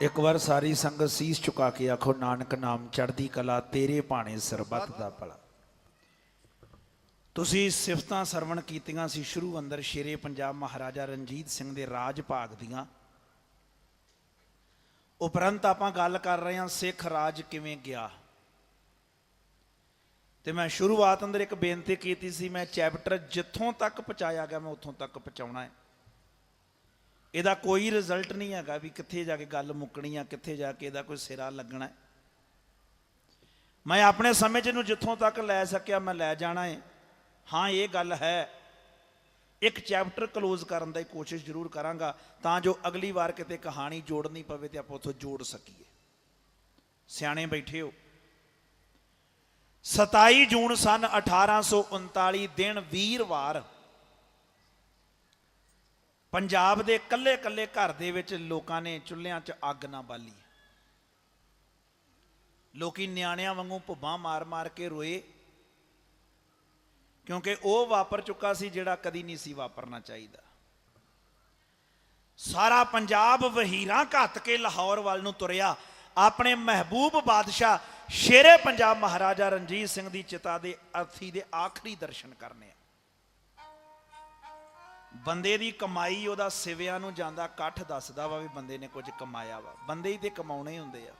ਇੱਕ ਵਾਰ ਸਾਰੀ ਸੰਗਤ ਸੀਸ ਝੁਕਾ ਕੇ ਆਖੋ, ਨਾਨਕ ਨਾਮ ਚੜ੍ਹਦੀ ਕਲਾ, ਤੇਰੇ ਭਾਣੇ ਸਰਬੱਤ ਦਾ ਭਲਾ। ਤੁਸੀਂ ਸਿਫਤਾਂ ਸਰਵਣ ਕੀਤੀਆਂ ਸੀ ਸ਼ੁਰੂ ਅੰਦਰ ਸ਼ੇਰੇ ਪੰਜਾਬ ਮਹਾਰਾਜਾ ਰਣਜੀਤ ਸਿੰਘ ਦੇ ਰਾਜ ਭਾਗ ਦੀਆਂ। ਉਪਰੰਤ ਆਪਾਂ ਗੱਲ ਕਰ ਰਹੇ ਹਾਂ, ਸਿੱਖ ਰਾਜ ਕਿਵੇਂ ਗਿਆ? ਤੇ ਮੈਂ ਸ਼ੁਰੂਆਤ ਅੰਦਰ ਇੱਕ ਬੇਨਤੀ ਕੀਤੀ ਸੀ, ਮੈਂ ਚੈਪਟਰ ਜਿੱਥੋਂ ਤੱਕ ਪਹੁੰਚਾਇਆ ਗਿਆ, ਮੈਂ ਉੱਥੋਂ ਤੱਕ ਪਹੁੰਚਾਉਣਾ ਹੈ। ਇਹਦਾ ਕੋਈ ਰਿਜ਼ਲਟ ਨਹੀਂ ਹੈਗਾ ਵੀ ਕਿੱਥੇ ਜਾ ਕੇ ਗੱਲ ਮੁੱਕਣੀ ਆ, ਕਿੱਥੇ ਜਾ ਕੇ ਇਹਦਾ ਕੋਈ ਸਿਰਾ ਲੱਗਣਾ ਮੈਂ ਆਪਣੇ ਸਮੇਂ 'ਚ ਇਹਨੂੰ ਜਿੱਥੋਂ ਤੱਕ ਲੈ ਸਕਿਆ, ਮੈਂ ਲੈ ਜਾਣਾ ਹੈ ਹਾਂ, ਇਹ ਗੱਲ ਹੈ। ਇੱਕ ਚੈਪਟਰ ਕਲੋਜ਼ ਕਰਨ ਦੀ ਕੋਸ਼ਿਸ਼ ਜ਼ਰੂਰ ਕਰਾਂਗਾ ਤਾਂ ਜੋ ਅਗਲੀ ਵਾਰ ਕਿਤੇ ਕਹਾਣੀ ਜੋੜਨੀ ਪਵੇ ਤੇ ਆਪਾਂ ਉੱਥੋਂ ਜੋੜ ਸਕੀਏ। ਸਿਆਣੇ ਬੈਠੇ ਹੋ। 27 ਜੂਨ ਸਨ 1839 ਦਿਨ ਵੀਰਵਾਰ ਪੰਜਾਬ ਦੇ ਕੱਲੇ-ਕੱਲੇ ਘਰ ਦੇ ਵਿੱਚ ਲੋਕਾਂ ਨੇ ਚੁੱਲ੍ਹਿਆਂ 'ਚ ਅੱਗ ਨਾ ਬਾਲੀ। ਲੋਕੀ ਨਿਆਣਿਆਂ ਵਾਂਗੂ ਭੁੱਬਾਂ ਮਾਰ-ਮਾਰ ਕੇ ਰੋਏ, ਕਿਉਂਕਿ ਉਹ ਵਾਪਰ ਚੁੱਕਾ ਸੀ ਜਿਹੜਾ ਕਦੀ ਨਹੀਂ ਸੀ ਵਾਪਰਨਾ ਚਾਹੀਦਾ। ਸਾਰਾ ਪੰਜਾਬ ਵਹੀਰਾਂ ਘੱਤ ਕੇ ਲਾਹੌਰ ਵੱਲ ਨੂੰ ਤੁਰਿਆ। ਆਪਣੇ ਮਹਿਬੂਬ ਬਾਦਸ਼ਾਹ ਸ਼ੇਰੇ ਪੰਜਾਬ ਮਹਾਰਾਜਾ ਰਣਜੀਤ ਸਿੰਘ ਦੀ ਚਿਤਾ ਦੇ ਅਰਥੀ ਦੇ ਆਖਰੀ ਦਰਸ਼ਨ ਕਰਨੇ ਆ। ਬੰਦੇ ਦੀ ਕਮਾਈ ਉਹਦਾ ਸਿਵਿਆਂ ਨੂੰ ਜਾਂਦਾ, ਇਕੱਠ ਦੱਸਦਾ ਵਾ ਵੀ ਬੰਦੇ ਨੇ ਕੁਝ ਕਮਾਇਆ ਵਾ। ਬੰਦੇ ਹੀ ਤੇ ਕਮਾਉਣੇ ਹੁੰਦੇ ਆ।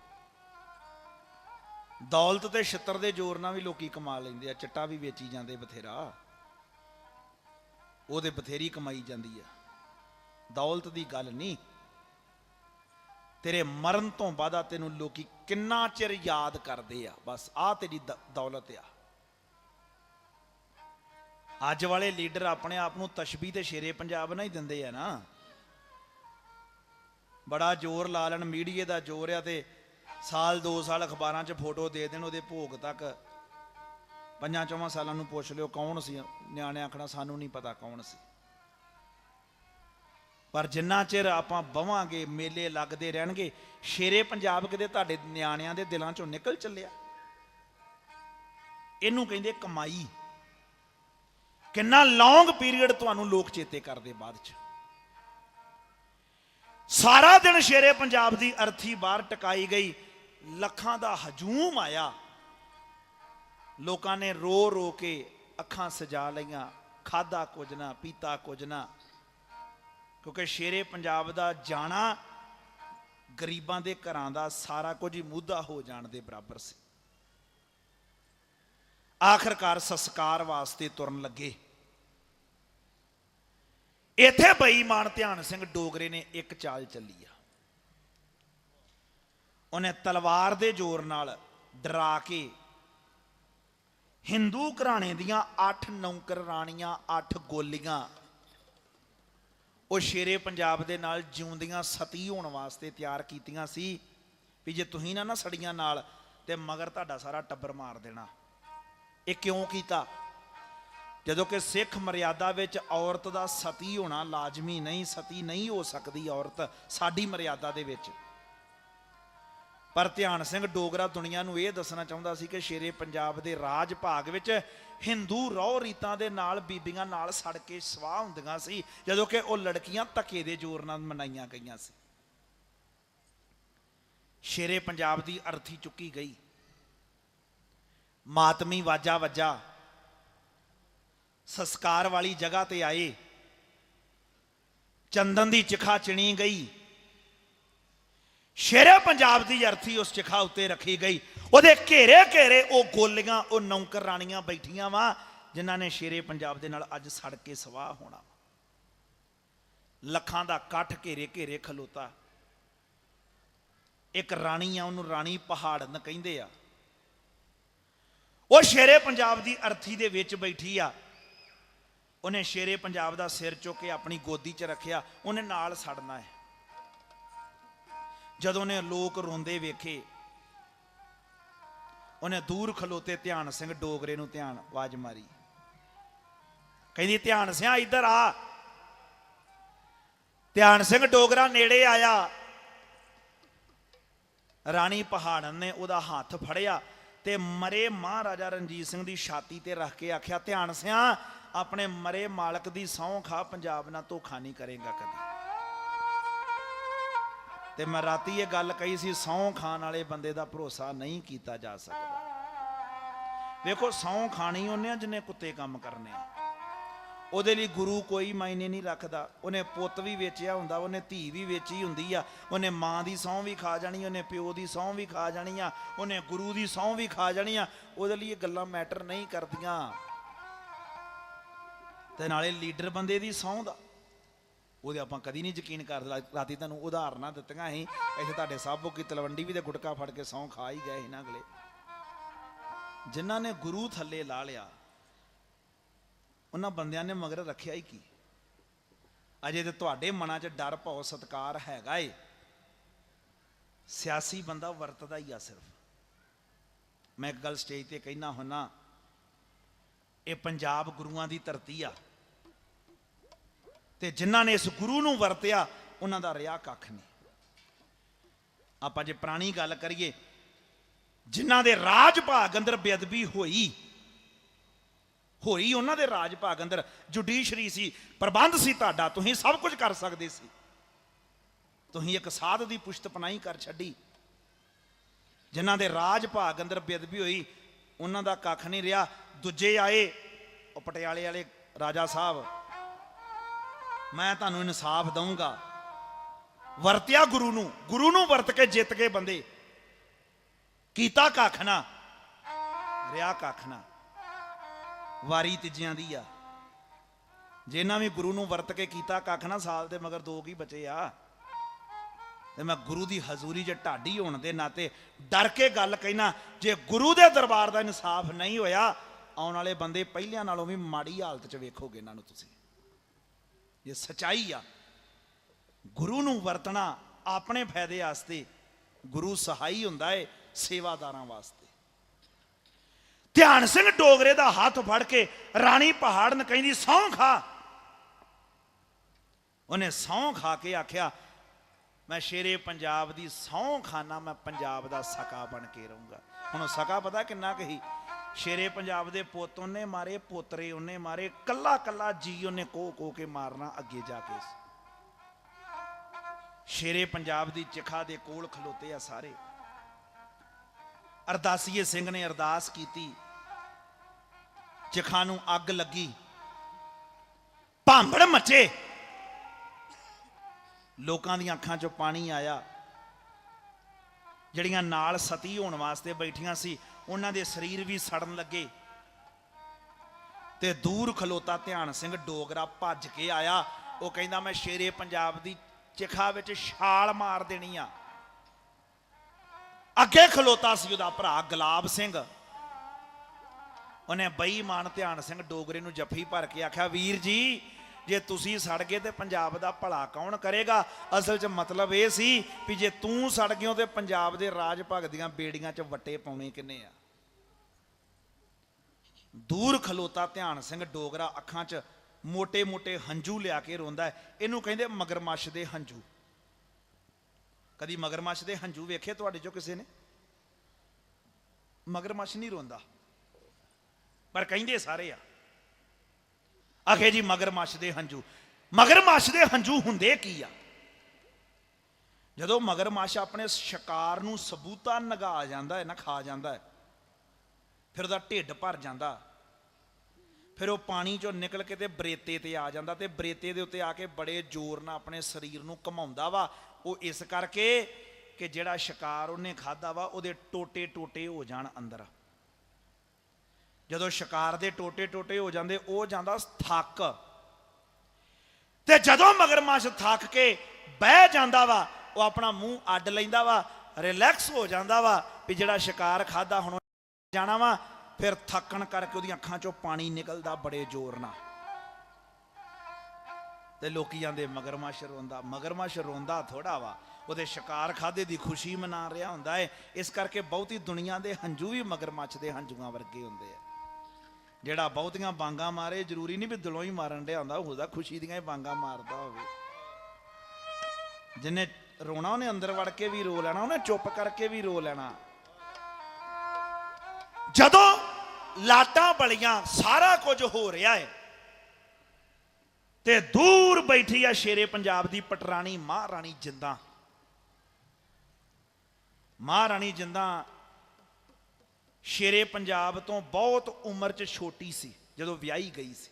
ਦੌਲਤ ਤੇ ਛਿੱਤਰ ਦੇ ਜ਼ੋਰ ਨਾਲ ਵੀ ਲੋਕੀ ਕਮਾ ਲੈਂਦੇ ਆ, ਚਿੱਟਾ ਵੀ ਵੇਚੀ ਜਾਂਦੇ ਬਥੇਰਾ। ਉਹਦੇ ਬਥੇਰੀ ਕਮਾਈ ਜਾਂਦੀ ਆ। ਦੌਲਤ ਦੀ ਗੱਲ ਨਹੀਂ। ਤੇਰੇ ਮਰਨ ਤੋਂ ਬਾਅਦ ਤੈਨੂੰ ਲੋਕੀ ਕਿੰਨਾ ਚਿਰ ਯਾਦ ਕਰਦੇ ਆ। ਬਸ ਆਹ ਤੇਰੀ ਦੌਲਤ ਆ। ਅੱਜ ਵਾਲੇ ਲੀਡਰ ਆਪਣੇ ਆਪ ਨੂੰ ਤਸ਼ਬੀਹ ਤੇ ਸ਼ੇਰੇ ਪੰਜਾਬ ਨਾਲ ਹੀ ਦਿੰਦੇ ਆ ਨਾ। ਬੜਾ ਜ਼ੋਰ ਲਾ ਲੈਣ, ਮੀਡੀਏ ਦਾ ਜ਼ੋਰ ਆ ਤੇ ਸਾਲ 2 ਸਾਲ ਅਖਬਾਰਾਂ 'ਚ ਫੋਟੋ ਦੇ ਦੇਣ, ਉਹਦੇ ਭੋਗ ਤੱਕ। ਪੰਜਾਂ, ਚੌਵਾਂ ਸਾਲਾਂ ਨੂੰ ਪੁੱਛ ਲਿਓ ਕੌਣ ਸੀ? ਨਿਆਣੇ ਆਖਣਾ, ਸਾਨੂੰ ਨਹੀਂ ਪਤਾ ਕੌਣ ਸੀ। ਪਰ ਜਿੰਨਾ ਚਿਰ ਆਪਾਂ ਬਵਾਂਗੇ, ਮੇਲੇ ਲੱਗਦੇ ਰਹਿਣਗੇ, ਸ਼ੇਰੇ ਪੰਜਾਬ ਕਿਤੇ ਤੁਹਾਡੇ ਨਿਆਣਿਆਂ ਦੇ ਦਿਲਾਂ 'ਚੋਂ ਨਿਕਲ ਚੱਲਿਆ। ਇਹਨੂੰ ਕਹਿੰਦੇ ਕਮਾਈ। ਕਿੰਨਾ ਲੌਂਗ ਪੀਰੀਅਡ ਤੁਹਾਨੂੰ ਲੋਕ ਚੇਤੇ ਕਰਦੇ ਬਾਅਦ 'ਚ। ਸਾਰਾ ਦਿਨ ਸ਼ੇਰੇ ਪੰਜਾਬ ਦੀ ਅਰਥੀ ਬਾਹਰ ਟਕਾਈ ਗਈ, ਲੱਖਾਂ ਦਾ ਹਜੂਮ ਆਇਆ। ਲੋਕਾਂ ਨੇ ਰੋ ਰੋ ਕੇ ਅੱਖਾਂ ਸਜਾ ਲਈਆਂ ਖਾਦਾ ਕੁਝ ਨਾ, ਪੀਤਾ ਕੁਝ ਨਾ। ਕਿਉਂਕਿ ਸ਼ੇਰੇ ਪੰਜਾਬ ਦਾ ਜਾਣਾ ਗਰੀਬਾਂ ਦੇ ਘਰਾਂ ਦਾ ਸਾਰਾ ਕੁਝ ਹੀ ਮੁੱਦਾ ਹੋ ਜਾਣ ਦੇ ਬਰਾਬਰ ਸੀ। ਆਖਰਕਾਰ ਸੰਸਕਾਰ ਵਾਸਤੇ ਤੁਰਨ ਲੱਗੇ। ਇੱਥੇ ਬੇਈਮਾਨ ਧਿਆਨ ਸਿੰਘ ਡੋਗਰੇ ਨੇ ਇੱਕ ਚਾਲ ਚੱਲੀ ਆ। ਉਹਨੇ ਤਲਵਾਰ ਦੇ ਜ਼ੋਰ ਨਾਲ ਡਰਾ ਕੇ ਹਿੰਦੂ ਘਰਾਣੇ ਦੀਆਂ 8 ਨੌਕਰ ਰਾਣੀਆਂ 8 ਗੋਲੀਆਂ, ਉਹ ਸ਼ੇਰੇ ਪੰਜਾਬ ਦੇ ਨਾਲ ਜਿਉਂਦੀਆਂ ਸਤੀ ਹੋਣ ਵਾਸਤੇ ਤਿਆਰ ਕੀਤੀਆਂ ਸੀ ਵੀ ਜੇ ਤੁਸੀਂ ਨਾ ਨਾ ਸੜੀਆਂ ਨਾਲ ਤੇ ਮਗਰ ਤੁਹਾਡਾ ਸਾਰਾ ਟੱਬਰ ਮਾਰ ਦੇਣਾ। ਇਹ ਕਿਉਂ ਕੀਤਾ? ਜਦੋਂ ਕਿ ਸਿੱਖ ਮਰਿਆਦਾ ਵਿੱਚ ਔਰਤ ਦਾ ਸਤੀ ਹੋਣਾ ਲਾਜ਼ਮੀ ਨਹੀਂ, ਸਤੀ ਨਹੀਂ ਹੋ ਸਕਦੀ ਔਰਤ ਸਾਡੀ ਮਰਿਆਦਾ ਦੇ ਵਿੱਚ। ਪਰ ਧਿਆਨ ਸਿੰਘ ਡੋਗਰਾ ਦੁਨੀਆ ਨੂੰ ਇਹ ਦੱਸਣਾ ਚਾਹੁੰਦਾ ਸੀ ਕਿ ਸ਼ੇਰੇ ਪੰਜਾਬ ਦੇ ਰਾਜ ਭਾਗ ਵਿੱਚ ਹਿੰਦੂ ਰੌ ਰੀਤਾਂ ਦੇ ਨਾਲ ਬੀਬੀਆਂ ਨਾਲ ਸੜ ਕੇ ਸਵਾਹ ਹੁੰਦੀਆਂ ਸੀ, ਜਦੋਂ ਕਿ ਉਹ ਲੜਕੀਆਂ ਧੱਕੇ ਦੇ ਜ਼ੋਰ ਨਾਲ ਮਨਾਈਆਂ ਗਈਆਂ ਸੀ। ਸ਼ੇਰੇ ਪੰਜਾਬ ਦੀ ਅਰਥੀ ਚੁੱਕੀ ਗਈ। ਮਾਤਮੀ ਵਾਜਾ ਵੱਜਾ। ਸੰਸਕਾਰ ਵਾਲੀ ਜਗ੍ਹਾ ਤੇ ਆਏ। ਚੰਦਨ ਦੀ ਚਿਖਾ ਚਿਣੀ ਗਈ। ਸ਼ੇਰੇ ਪੰਜਾਬ ਦੀ ਅਰਥੀ ਉਸ ਚਿਖਾ ਉੱਤੇ ਰੱਖੀ ਗਈ। ਉਹਦੇ ਘੇਰੇ ਘੇਰੇ ਉਹ ਗੋਲੀਆਂ, ਉਹ ਨੌਕਰ ਰਾਣੀਆਂ ਬੈਠੀਆਂ ਵਾ, ਜਿਨ੍ਹਾਂ ਨੇ ਸ਼ੇਰੇ ਪੰਜਾਬ ਦੇ ਨਾਲ ਅੱਜ ਸੜ ਕੇ ਸਵਾਹ ਹੋਣਾ। ਵਾ। ਲੱਖਾਂ ਦਾ ਇਕੱਠ ਘੇਰੇ ਘੇਰੇ ਖਲੋਤਾ। ਇੱਕ ਰਾਣੀ ਆ, ਉਹਨੂੰ ਰਾਣੀ ਪਹਾੜਨ ਕਹਿੰਦੇ ਆ। ਉਹ ਸ਼ੇਰੇ ਪੰਜਾਬ ਦੀ ਅਰਥੀ ਦੇ ਵਿੱਚ ਬੈਠੀ ਆ। ਉਹਨੇ ਸ਼ੇਰੇ ਪੰਜਾਬ ਦਾ ਸਿਰ ਚੁੱਕ ਕੇ ਆਪਣੀ ਗੋਦੀ 'ਚ ਰੱਖਿਆ। ਉਹਨੇ ਨਾਲ ਸੜਨਾ ਹੈ। ਜਦੋਂ ਨੇ ਲੋਕ ਰੋਂਦੇ ਵੇਖੇ, ਉਹਨੇ ਦੂਰ ਖਲੋਤੇ ਧਿਆਨ ਸਿੰਘ ਡੋਗਰੇ ਨੂੰ ਧਿਆਨ ਆਵਾਜ਼ ਮਾਰੀ। ਕਹਿੰਦੀ, ਧਿਆਨ ਸਿਆ, ਇੱਧਰ ਆ। ਧਿਆਨ ਸਿੰਘ ਡੋਗਰਾ ਨੇੜੇ ਆਇਆ। ਰਾਣੀ ਪਹਾੜਨ ਨੇ ਉਹਦਾ ਹੱਥ ਫੜਿਆ। ਤੇ ਮਰੇ ਮਹਾਰਾਜਾ ਰਣਜੀਤ ਸਿੰਘ ਦੀ ਛਾਤੀ ਤੇ ਰੱਖ ਕੇ ਆਖਿਆ, ਧਿਆਨ ਸਿਆ, ਆਪਣੇ ਮਰੇ ਮਾਲਕ ਦੀ ਸਹੁੰ ਖਾ, ਪੰਜਾਬ ਨਾਲ ਧੋਖਾ ਨਹੀਂ ਕਰੇਗਾ ਕਦੇ। ਤੇ ਮੈਂ ਰਾਤੀ ਇਹ ਗੱਲ ਕਹੀ ਸੀ ਸੌਂ ਖਾਣ ਵਾਲੇ ਬੰਦੇ ਦਾ ਭਰੋਸਾ ਨਹੀਂ ਕੀਤਾ ਜਾ ਸਕਦਾ। ਵੇਖੋ ਸੌਂ ਖਾਣੀ ਉਹਨੇ ਆ, ਜਿਹਨੇ ਕੁੱਤੇ ਕੰਮ ਕਰਨੇ ਆ। ਉਹਦੇ ਲਈ ਗੁਰੂ ਕੋਈ ਮਾਇਨੇ ਨਹੀਂ ਰੱਖਦਾ। ਉਹਨੇ ਪੁੱਤ ਵੀ ਵੇਚਿਆ ਹੁੰਦਾ, ਉਹਨੇ ਧੀ ਵੀ ਵੇਚੀ ਹੁੰਦੀ ਆ। ਉਹਨੇ ਮਾਂ ਦੀ ਸਹੁੰ ਵੀ ਖਾ ਜਾਣੀ, ਉਹਨੇ ਪਿਓ ਦੀ ਸਹੁੰ ਵੀ ਖਾ ਜਾਣੀ ਆ, ਉਹਨੇ ਗੁਰੂ ਦੀ ਸਹੁੰ ਵੀ ਖਾ ਜਾਣੀ ਆ। ਉਹਦੇ ਲਈ ਇਹ ਗੱਲਾਂ ਮੈਟਰ ਨਹੀਂ ਕਰਦੀਆਂ। ਤੇ ਨਾਲੇ ਲੀਡਰ ਬੰਦੇ ਦੀ ਸਹੁੰ ਦਾ, ਉਹਦੇ ਆਪਾਂ ਕਦੀ ਨਹੀਂ ਯਕੀਨ ਕਰਦੇ ਰਾਤੀ ਤੁਹਾਨੂੰ ਉਦਾਹਰਨਾਂ ਦਿੱਤੀਆਂ ਸੀ। ਇੱਥੇ ਤੁਹਾਡੇ ਸਾਹਬੋ ਕੀ ਤਲਵੰਡੀ ਵੀ ਤੇ ਗੁਟਕਾ ਫੜ ਕੇ ਸਹੁੰ ਖਾ ਹੀ ਗਏ ਇਹਨਾਂ ਅਗਲੇ। ਜਿਨ੍ਹਾਂ ਨੇ ਗੁਰੂ ਥੱਲੇ ਲਾ ਲਿਆ ਉਹਨਾਂ ਬੰਦਿਆਂ ਨੇ ਮਗਰ ਰੱਖਿਆ ਹੀ ਕੀ? ਅਜੇ ਤੇ ਤੁਹਾਡੇ ਮਨਾਂ 'ਚ ਡਰ ਭਉ ਸਤਕਾਰ ਹੈਗਾ ਏ। ਸਿਆਸੀ ਬੰਦਾ ਵਰਤਦਾ ਹੀ ਆ ਸਿਰਫ। ਮੈਂ ਇੱਕ ਗੱਲ ਸਟੇਜ ਤੇ ਕਹਿਣਾ ਹੁੰਨਾ, ਇਹ ਪੰਜਾਬ ਗੁਰੂਆਂ ਦੀ ਧਰਤੀ ਆ। ਤੇ ਜਿਨ੍ਹਾਂ ਨੇ ਇਸ ਗੁਰੂ ਨੂੰ ਵਰਤਿਆ, ਉਹਨਾਂ ਦਾ ਰਿਆ ਕੱਖ ਨਹੀਂ। ਆਪਾਂ ਜੇ ਪੁਰਾਣੀ ਗੱਲ ਕਰੀਏ, ਜਿਨ੍ਹਾਂ ਦੇ ਰਾਜ ਭਾਗ ਅੰਦਰ ਬੇਅਦਬੀ ਹੋਈ ਹੋਈ ਉਹਨਾਂ ਦੇ ਰਾਜ ਭਾਗ ਅੰਦਰ, ਜੁਡੀਸ਼ਰੀ ਸੀ, ਪ੍ਰਬੰਧ ਸੀ ਤੁਹਾਡਾ, ਤੁਸੀਂ ਸਭ ਕੁਝ ਕਰ ਸਕਦੇ ਸੀ। ਤੁਸੀਂ ਇੱਕ ਸਾਧ ਦੀ ਪੁਸ਼ਤ ਪਨਾਈ ਕਰ ਛੱਡੀ। ਜਿਨ੍ਹਾਂ ਦੇ ਰਾਜ ਭਾਗ ਅੰਦਰ ਬੇਅਦਬੀ ਹੋਈ, ਉਹਨਾਂ ਦਾ ਕੱਖ ਨਹੀਂ ਰਿਹਾ। ਦੂਜੇ ਆਏ, ਉਹ ਪਟਿਆਲੇ ਵਾਲੇ ਰਾਜਾ ਸਾਹਿਬ, ਮੈਂ ਤੁਹਾਨੂੰ ਇਨਸਾਫ ਦਊਂਗਾ। ਵਰਤਿਆ ਗੁਰੂ ਨੂੰ ਗੁਰੂ ਨੂੰ ਵਰਤ ਕੇ ਜਿੱਤ ਕੇ ਬੰਦੇ। ਕੀਤਾ ਕੱਖ ਨਾ ਰਿਆ ਕੱਖ ਨਾ। ਵਾਰੀ ਤੀਜਿਆਂ ਦੀ ਆ। ਜਿਨ੍ਹਾਂ ਵੀ ਗੁਰੂ ਨੂੰ ਵਰਤ ਕੇ ਕੀਤਾ ਕੱਖ ਨਾ ਸਾਲ ਦੇ, ਮਗਰ ਦੋ ਕੀ ਬਚੇ ਆ? ਤੇ ਮੈਂ ਗੁਰੂ ਦੀ ਹਜ਼ੂਰੀ 'ਚ ਢਾਡੀ ਹੋਣ ਦੇ ਨਾਤੇ ਡਰ ਕੇ ਗੱਲ ਕਹਿਣਾ, ਜੇ ਗੁਰੂ ਦੇ ਦਰਬਾਰ ਦਾ ਇਨਸਾਫ ਨਹੀਂ ਹੋਇਆ, ਆਉਣ ਵਾਲੇ ਬੰਦੇ ਪਹਿਲਿਆਂ ਨਾਲੋਂ ਵੀ ਮਾੜੀ ਹਾਲਤ 'ਚ ਵੇਖੋਗੇ ਇਹਨਾਂ ਨੂੰ ਤੁਸੀਂ। ਇਹ ਸਚਾਈ ਆ। ਗੁਰੂ ਨੂੰ ਵਰਤਣਾ ਆਪਣੇ ਫਾਇਦੇ ਵਾਸਤੇ ਗੁਰੂ ਸਹਾਈ ਹੁੰਦਾ ਏ ਸੇਵਾਦਾਰਾਂ ਵਾਸਤੇ। ਧਿਆਨ ਸਿੰਘ ਡੋਗਰੇ ਦਾ ਹੱਥ ਫੜ ਕੇ ਰਾਣੀ ਪਹਾੜਨ ਕਹਿੰਦੀ, ਸਹੁੰ ਖਾ। ਉਹਨੇ ਸਹੁੰ ਖਾ ਕੇ ਆਖਿਆ, ਮੈਂ ਸ਼ੇਰੇ ਪੰਜਾਬ ਦੀ ਸਹੁੰ ਖਾਨਾ, ਮੈਂ ਪੰਜਾਬ ਦਾ ਸਕਾ ਬਣ ਕੇ ਰਹੂੰਗਾ। ਹੁਣ ਉਹ ਸਕਾ ਪਤਾ ਕਿੰਨਾ ਕਹੀ ਸ਼ੇਰੇ ਪੰਜਾਬ ਦੇ ਪੁੱਤ ਉਹਨੇ ਮਾਰੇ, ਪੋਤਰੇ ਉਹਨੇ ਮਾਰੇ ਕੱਲਾ ਕੱਲਾ ਜੀ ਉਹਨੇ ਕੋ ਕੋ ਕੇ ਮਾਰਨਾ ਅੱਗੇ ਜਾ ਕੇ ਸ਼ੇਰੇ ਪੰਜਾਬ ਦੀ ਚਿਖਾ ਦੇ ਕੋਲ ਖਲੋਤੇ ਆ ਸਾਰੇ। ਅਰਦਾਸੀਏ ਸਿੰਘ ਨੇ ਅਰਦਾਸ ਕੀਤੀ। ਚਿਖਾ ਨੂੰ ਅੱਗ ਲੱਗੀ। ਭਾਂਬੜ ਮਚੇ। ਲੋਕਾਂ ਦੀਆਂ ਅੱਖਾਂ 'ਚੋਂ ਪਾਣੀ ਆਇਆ। ਜਿਹੜੀਆਂ ਨਾਲ ਸਤੀ ਹੋਣ ਵਾਸਤੇ ਬੈਠੀਆਂ ਸੀ, ਉਹਨਾਂ ਦੇ ਸਰੀਰ ਵੀ ਸੜਨ ਲੱਗੇ। ਤੇ ਦੂਰ ਖਲੋਤਾ ਧਿਆਨ ਸਿੰਘ ਡੋਗਰਾ ਭੱਜ ਕੇ ਆਇਆ। ਉਹ ਕਹਿੰਦਾ, ਮੈਂ ਸ਼ੇਰੇ ਪੰਜਾਬ ਦੀ ਚਿਖਾ ਵਿੱਚ ਛਾਲ ਮਾਰ ਦੇਣੀ ਆ। ਅੱਗੇ ਖਲੋਤਾ ਸੀ ਉਹਦਾ ਭਰਾ ਗੁਲਾਬ ਸਿੰਘ। ਉਹਨੇ ਬੇਈਮਾਨ ਧਿਆਨ ਸਿੰਘ ਡੋਗਰੇ ਨੂੰ ਜੱਫੀ ਭਰ ਕੇ ਆਖਿਆ, ਵੀਰ ਜੀ, ਜੇ ਤੁਸੀਂ ਸੜ ਗਏ ਤੇ ਪੰਜਾਬ ਦਾ ਭਲਾ ਕੌਣ ਕਰੇਗਾ? ਅਸਲ 'ਚ ਮਤਲਬ ਇਹ ਸੀ ਵੀ ਜੇ ਤੂੰ ਸੜ ਗਿਓ ਤੇ ਪੰਜਾਬ ਦੇ ਰਾਜ ਭਗ ਦੀਆਂ ਬੇੜੀਆਂ 'ਚ ਵੱਟੇ ਪਾਉਣੇ ਕਿੰਨੇ ਆ? ਦੂਰ ਖਲੋਤਾ ਧਿਆਨ ਸਿੰਘ ਡੋਗਰਾ ਅੱਖਾਂ 'ਚ ਮੋٹے ਮੋٹے ਹੰਝੂ ਲਿਆ ਕੇ ਰੋਂਦਾ ਇਹਨੂੰ ਕਹਿੰਦੇ ਮਗਰਮੱਛ ਦੇ ਹੰਝੂ। ਕਦੀ ਮਗਰਮੱਛ ਦੇ ਹੰਝੂ ਵੇਖੇ ਤੁਹਾਡੇ ਚੋਂ ਕਿਸੇ ਨੇ? ਮਗਰਮੱਛ ਨਹੀਂ ਰੋਂਦਾ। ਪਰ ਕਹਿੰਦੇ ਸਾਰੇ ਆ, ਆਖੇ ਜੀ, ਮਗਰਮੱਛ ਦੇ ਹੰਝੂ। ਮਗਰਮੱਛ ਦੇ ਹੰਝੂ ਹੁੰਦੇ ਕੀ ਆ? ਜਦੋਂ ਮਗਰਮੱਛ ਆਪਣੇ ਸ਼ਿਕਾਰ ਨੂੰ ਸਬੂਤਾ ਨਗਾ ਜਾਂਦਾ ਹੈ, ਨਾ ਖਾ ਜਾਂਦਾ ਹੈ, ਫਿਰ ਉਹਦਾ ਢਿੱਡ ਭਰ ਜਾਂਦਾ। ਫਿਰ ਉਹ ਪਾਣੀ ਚੋਂ ਨਿਕਲ ਕੇ ਤੇ ਬਰੇਤੇ ਤੇ ਆ ਜਾਂਦਾ ਤੇ ਬਰੇਤੇ ਦੇ ਉੱਤੇ ਆ ਕੇ ਬੜੇ ਜ਼ੋਰ ਨਾਲ ਆਪਣੇ ਸਰੀਰ ਨੂੰ ਘਮਾਉਂਦਾ ਵਾ। ਉਹ ਇਸ ਕਰਕੇ ਕਿ ਜਿਹੜਾ ਸ਼ਿਕਾਰ ਉਹਨੇ ਖਾਦਾ ਵਾ, ਉਹਦੇ ਟੋਟੇ ਟੋਟੇ ਹੋ ਜਾਣ ਅੰਦਰ। ਜਦੋਂ ਸ਼ਿਕਾਰ ਦੇ ਟੋਟੇ ਟੋਟੇ ਹੋ ਜਾਂਦੇ, ਉਹ ਜਾਂਦਾ ਥੱਕ। ਤੇ ਜਦੋਂ ਮਗਰਮੱਛ ਥੱਕ ਕੇ ਬਹਿ ਜਾਂਦਾ ਵਾ, ਉਹ ਆਪਣਾ ਮੂੰਹ ਅੱਡ ਲੈਂਦਾ ਵਾ, ਰਿਲੈਕਸ ਹੋ ਜਾਂਦਾ ਵਾ ਵੀ ਜਿਹੜਾ ਸ਼ਿਕਾਰ ਖਾਦਾ ਹੁਣ ਜਾਣਾ ਵਾ ਫਿਰ ਥੱਕਣ ਕਰਕੇ ਉਹਦੀਆਂ ਅੱਖਾਂ ਚੋਂ ਪਾਣੀ ਨਿਕਲਦਾ ਬੜੇ ਜ਼ੋਰ ਨਾਲ। ਤੇ ਲੋਕੀ ਜਾਂਦੇ ਮਗਰਮੱਛ ਰੋਂਦਾ ਮਗਰਮੱਛ ਰੋਂਦਾ ਥੋੜਾ ਵਾ। ਉਹਦੇ ਸ਼ਿਕਾਰ ਖਾਦੇ ਦੀ ਖੁਸ਼ੀ ਮਨਾ ਰਿਹਾ ਹੁੰਦਾ ਹੈ ਇਸ ਕਰਕੇ ਬਹੁਤੀ ਦੁਨੀਆ ਦੇ ਹੰਝੂ ਵੀ ਮਗਰਮੱਛ ਦੇ ਹੰਝੂਆਂ ਵਰਗੇ ਹੁੰਦੇ ਆ। ਜਿਹੜਾ ਬਹੁਤੀਆਂ ਬਾਂਗਾ ਮਾਰੇ, ਜ਼ਰੂਰੀ ਨਹੀਂ ਵੀ ਦਿਲੋਂ ਹੀ ਮਾਰਨ ਡਿਆ ਹੁੰਦਾ, ਉਹਦਾ ਖੁਸ਼ੀ ਦੀਆਂ ਹੀ ਬਾਂਗਾ ਮਾਰਦਾ ਹੋਵੇ। ਜਿਨੇ ਰੋਣਾ, ਉਹਨੇ ਅੰਦਰ ਵੜ ਕੇ ਵੀ ਰੋ ਲੈਣਾ, ਉਹਨੇ ਚੁੱਪ ਕਰਕੇ ਵੀ ਰੋ ਲੈਣਾ। ਜਦੋਂ ਲਾਟਾਂ ਬਲੀਆਂ, ਸਾਰਾ ਕੁਝ ਹੋ ਰਿਹਾ ਹੈ। ਤੇ ਦੂਰ ਬੈਠੀ ਆ ਸ਼ੇਰੇ ਪੰਜਾਬ ਦੀ ਪਟਰਾਣੀ ਮਹਾਰਾਣੀ ਜਿੰਦਾ। ਮਹਾਰਾਣੀ ਜਿੰਦਾਂ ਸ਼ੇਰੇ ਪੰਜਾਬ ਤੋਂ ਬਹੁਤ ਉਮਰ 'ਚ ਛੋਟੀ ਸੀ, ਜਦੋਂ ਵਿਆਹੀ ਗਈ ਸੀ।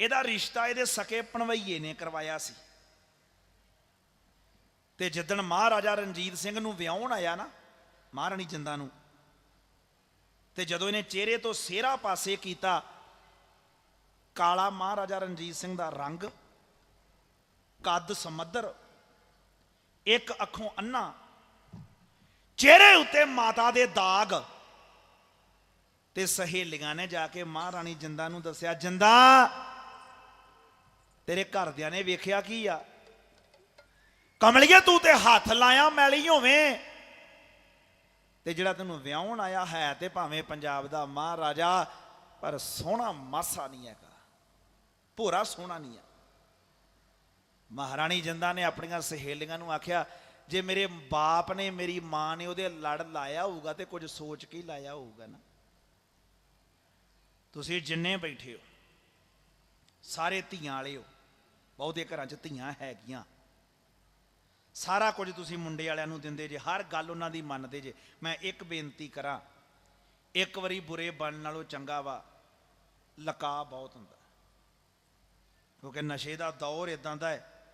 ਇਹਦਾ ਰਿਸ਼ਤਾ ਇਹਦੇ ਸਕੇ ਪਣਵਈਏ ਨੇ ਕਰਵਾਇਆ ਸੀ। ਤੇ ਜਿੱਦਣ ਮਹਾਰਾਜਾ ਰਣਜੀਤ ਸਿੰਘ ਨੂੰ ਵਿਆਹਣ ਆਇਆ ਨਾ, ਮਹਾਰਾਣੀ ਜਿੰਦਾਂ ਨੂੰ ਤੇ ਜਦੋਂ ਇਹਨੇ ਚਿਹਰੇ ਤੋਂ ਸਿਹਰਾ ਪਾਸੇ ਕੀਤਾ, ਕਾਲਾ ਮਹਾਰਾਜਾ ਰਣਜੀਤ ਸਿੰਘ ਦਾ ਰੰਗ, ਕੱਦ ਸਮੱਦਰ, ਇੱਕ ਅੱਖੋਂ ਅੰਨਾ, ਚਿਹਰੇ ਉੱਤੇ ਮਾਤਾ ਦੇ ਦਾਗ ਤੇ ਸਹੇਲੀਆਂ ਨੇ ਜਾ ਕੇ ਮਹਾਰਾਣੀ ਜਿੰਦਾ ਨੂੰ ਦੱਸਿਆ, ਜਿੰਦਾ, ਤੇਰੇ ਘਰਦਿਆਂ ਨੇ ਵੇਖਿਆ ਕੀ ਆ? ਕਮਲੀਏ, ਤੂੰ ਤੇ ਹੱਥ ਲਾਇਆ ਮੈਲੀ ਹੋਵੇਂ। ਤੇ ਜਿਹੜਾ ਤੈਨੂੰ ਵਿਆਹਣ ਆਇਆ ਹੈ ਤੇ ਭਾਵੇਂ ਪੰਜਾਬ ਦਾ ਮਹਾਰਾਜਾ, ਪਰ ਸੋਹਣਾ ਮਾਸਾ ਨਹੀਂ ਹੈਗਾ। ਭੋਰਾ ਸੋਹਣਾ ਨਹੀਂ ਆ ਮਹਾਰਾਣੀ ਜਿੰਦਾ ਨੇ ਆਪਣੀਆਂ ਸਹੇਲੀਆਂ ਨੂੰ ਆਖਿਆ, ਜੇ ਮੇਰੇ ਬਾਪ ਨੇ ਮੇਰੀ ਮਾਂ ਨੇ ਉਹਦੇ ਲੜ ਲਾਇਆ ਹੋਊਗਾ ਤੇ ਕੁਝ ਸੋਚ ਕੇ ਹੀ ਲਾਇਆ ਹੋਊਗਾ ਨਾ। ਤੁਸੀਂ ਜਿੰਨੇ ਬੈਠੇ ਹੋ, ਸਾਰੇ ਧੀਆਂ ਵਾਲੇ ਹੋ, ਬਹੁਤੇ ਘਰਾਂ 'ਚ ਧੀਆਂ ਹੈਗੀਆਂ। ਸਾਰਾ ਕੁਝ ਤੁਸੀਂ ਮੁੰਡੇ ਵਾਲਿਆਂ ਨੂੰ ਦਿੰਦੇ ਜੇ, ਹਰ ਗੱਲ ਉਹਨਾਂ ਦੀ ਮੰਨਦੇ ਜੇ। ਮੈਂ ਇੱਕ ਬੇਨਤੀ ਕਰਾਂ, ਇੱਕ ਵਾਰੀ ਬੁਰੇ ਬਣਨ ਨਾਲੋਂ ਚੰਗਾ ਵਾ ਲਕਾ ਬਹੁਤ ਹੁੰਦਾ। ਕਿਉਂਕਿ ਨਸ਼ੇ ਦਾ ਦੌਰ ਇਦਾਂ ਦਾ ਹੈ।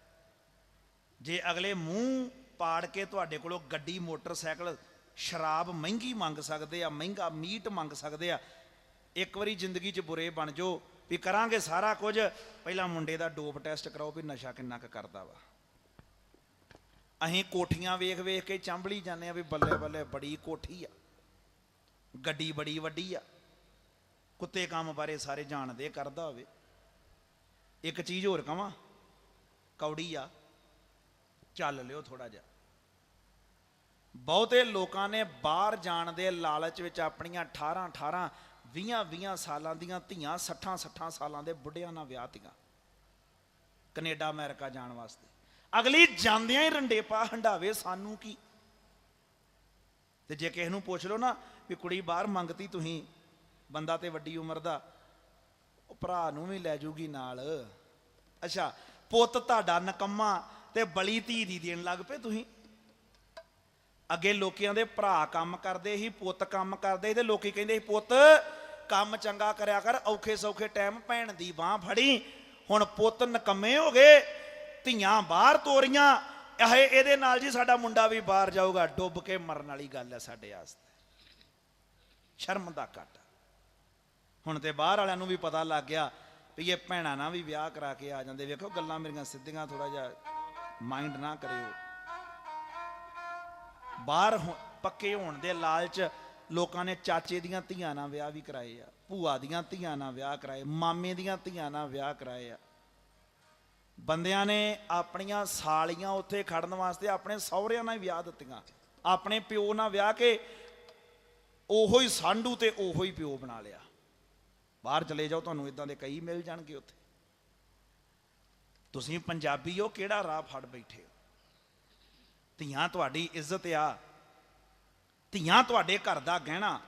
ਜੇ ਅਗਲੇ ਮੂੰਹ ਪਾੜ ਕੇ ਤੁਹਾਡੇ ਕੋਲੋਂ ਗੱਡੀ, ਮੋਟਰਸਾਈਕਲ, ਸ਼ਰਾਬ ਮਹਿੰਗੀ ਮੰਗ ਸਕਦੇ ਆ, ਮਹਿੰਗਾ ਮੀਟ ਮੰਗ ਸਕਦੇ ਆ, ਇੱਕ ਵਾਰੀ ਜ਼ਿੰਦਗੀ 'ਚ ਬੁਰੇ ਬਣ ਜਾਓ ਵੀ ਕਰਾਂਗੇ ਸਾਰਾ ਕੁਝ, ਪਹਿਲਾਂ ਮੁੰਡੇ ਦਾ ਡੋਪ ਟੈਸਟ ਕਰਾਓ ਵੀ ਨਸ਼ਾ ਕਿੰਨਾ ਕੁ ਕਰਦਾ ਵਾ। ਅਸੀਂ ਕੋਠੀਆਂ ਵੇਖ ਵੇਖ ਕੇ ਚੰਬਲੀ ਜਾਂਦੇ ਆ ਵੀ ਬੱਲੇ ਬੱਲੇ ਬੜੀ ਕੋਠੀ ਆ। ਗੱਡੀ ਬੜੀ ਵੱਡੀ ਆ। ਕੁੱਤੇ ਕੰਮ ਬਾਰੇ ਸਾਰੇ ਜਾਣਦੇ, ਕਰਦਾ ਹੋਵੇ। ਇੱਕ ਚੀਜ਼ ਹੋਰ ਕਵਾਂ, ਕੌੜੀ ਆ। ਚੱਲ ਲਿਓ ਥੋੜਾ ਜਿਹਾ। ਬਹੁਤੇ ਲੋਕਾਂ ਨੇ ਬਾਹਰ ਜਾਣ ਦੇ ਲਾਲਚ ਵਿੱਚ ਆਪਣੀਆਂ 18 18 20 20 ਸਾਲਾਂ ਦੀਆਂ ਧੀਆਂ 60 60 ਸਾਲਾਂ ਦੇ ਬੁੱਢਿਆਂ ਨਾਲ ਵਿਆਹਤੀਆਂ ਕੈਨੇਡਾ, ਅਮਰੀਕਾ ਜਾਣ ਵਾਸਤੇ। ਅਗਲੀ ਜਾਂਦਿਆਂ ਹੀ ਰੰਡੇਪਾ ਹੰਡਾਵੇ, ਸਾਨੂੰ ਕੀ? ਤੇ ਜੇ ਕਿਸੇ ਨੂੰ ਪੁੱਛ ਲਓ ਨਾ ਵੀ ਕੁੜੀ ਬਾਹਰ ਮੰਗਤੀ ਤੁਸੀਂ, ਬੰਦਾ ਤੇ ਵੱਡੀ ਉਮਰ ਦਾ, ਉਹ ਭਰਾ ਨੂੰ ਵੀ ਲੈ ਜੂਗੀ ਨਾਲ। ਅੱਛਾ, ਪੁੱਤ ਤੁਹਾਡਾ ਨਕੰਮਾ ਤੇ ਬਲੀ ਧੀ ਦੀ ਦੇਣ ਲੱਗ ਪਏ ਤੁਸੀਂ। ਅੱਗੇ ਲੋਕੀਆਂ ਦੇ ਭਰਾ ਕੰਮ ਕਰਦੇ ਸੀ, ਪੁੱਤ ਕੰਮ ਕਰਦੇ ਸੀ ਤੇ ਲੋਕੀ ਕਹਿੰਦੇ ਸੀ, ਪੁੱਤ, ਕੰਮ ਚੰਗਾ ਕਰਿਆ ਕਰ, ਔਖੇ ਸੌਖੇ ਟਾਈਮ ਭੈਣ ਦੀ ਬਾਹ ਫੜੀ, ਹੁਣ ਪੁੱਤ ਨਕੰਮੇ ਹੋ ਗਏ। ਧੀਆਂ ਬਾਹਰ ਤੋਰੀਆਂ ਇਹ ਇਹਦੇ ਨਾਲ ਜੀ ਸਾਡਾ ਮੁੰਡਾ ਵੀ ਬਾਹਰ ਜਾਊਗਾ, ਡੁੱਬ ਕੇ ਮਰਨ ਵਾਲੀ ਗੱਲ ਹੈ ਸਾਡੇ ਵਾਸਤੇ। ਸ਼ਰਮ ਦਾ ਘਾਟਾ। ਹੁਣ ਤੇ ਬਾਹਰ ਵਾਲਿਆਂ ਨੂੰ ਵੀ ਪਤਾ ਲੱਗ ਗਿਆ ਵੀ ਇਹ ਭੈਣਾਂ ਨਾਲ ਵੀ ਵਿਆਹ ਕਰਾ ਕੇ ਆ ਜਾਂਦੇ। ਵੇਖੋ ਗੱਲਾਂ ਮੇਰੀਆਂ ਸਿੱਧੀਆਂ ਥੋੜਾ ਜਿਹਾ ਮਾਈਂਡ ਨਾ ਕਰਿਓ। ਬਾਹਰ ਹੋ- ਪੱਕੇ ਹੋਣ ਦੇ ਲਾਲਚ ਲੋਕਾਂ ਨੇ ਚਾਚੇ ਦੀਆਂ ਧੀਆਂ ਨਾਲ ਵਿਆਹ ਵੀ ਕਰਾਏ ਆ, ਭੂਆ ਦੀਆਂ ਧੀਆਂ ਨਾਲ ਵਿਆਹ ਕਰਾਏ, ਮਾਮੇ ਦੀਆਂ ਧੀਆਂ ਨਾਲ ਵਿਆਹ ਕਰਾਏ ਆ। ਬੰਦਿਆਂ ਨੇ ਆਪਣੀਆਂ ਸਾਲੀਆਂ ਉੱਥੇ ਖੜਨ ਵਾਸਤੇ ਆਪਣੇ ਸਹੁਰਿਆਂ ਨਾਲ ਹੀ ਵਿਆਹ ਦਿੱਤੀਆਂ। ਆਪਣੇ ਪਿਓ ਨਾਲ ਵਿਆਹ ਕੇ ਉਹੋ ਹੀ ਸਾਂਢੂ ਤੇ ਉਹੋ ਹੀ ਪਿਓ ਬਣਾ ਲਿਆ। ਬਾਹਰ ਚਲੇ ਜਾਓ, ਤੁਹਾਨੂੰ ਇਦਾਂ ਦੇ ਕਈ ਮਿਲ ਜਾਣਗੇ ਉੱਥੇ। ਤੁਸੀਂ ਪੰਜਾਬੀ ਹੋ, ਕਿਹੜਾ ਰਾਹ ਫੜ ਬੈਠੇ ਹੋ? ਧੀਆਂ ਤੁਹਾਡੀ ਇੱਜ਼ਤ ਆ। ਧੀਆਂ ਤੁਹਾਡੇ ਘਰ ਦਾ ਗਹਿਣਾ।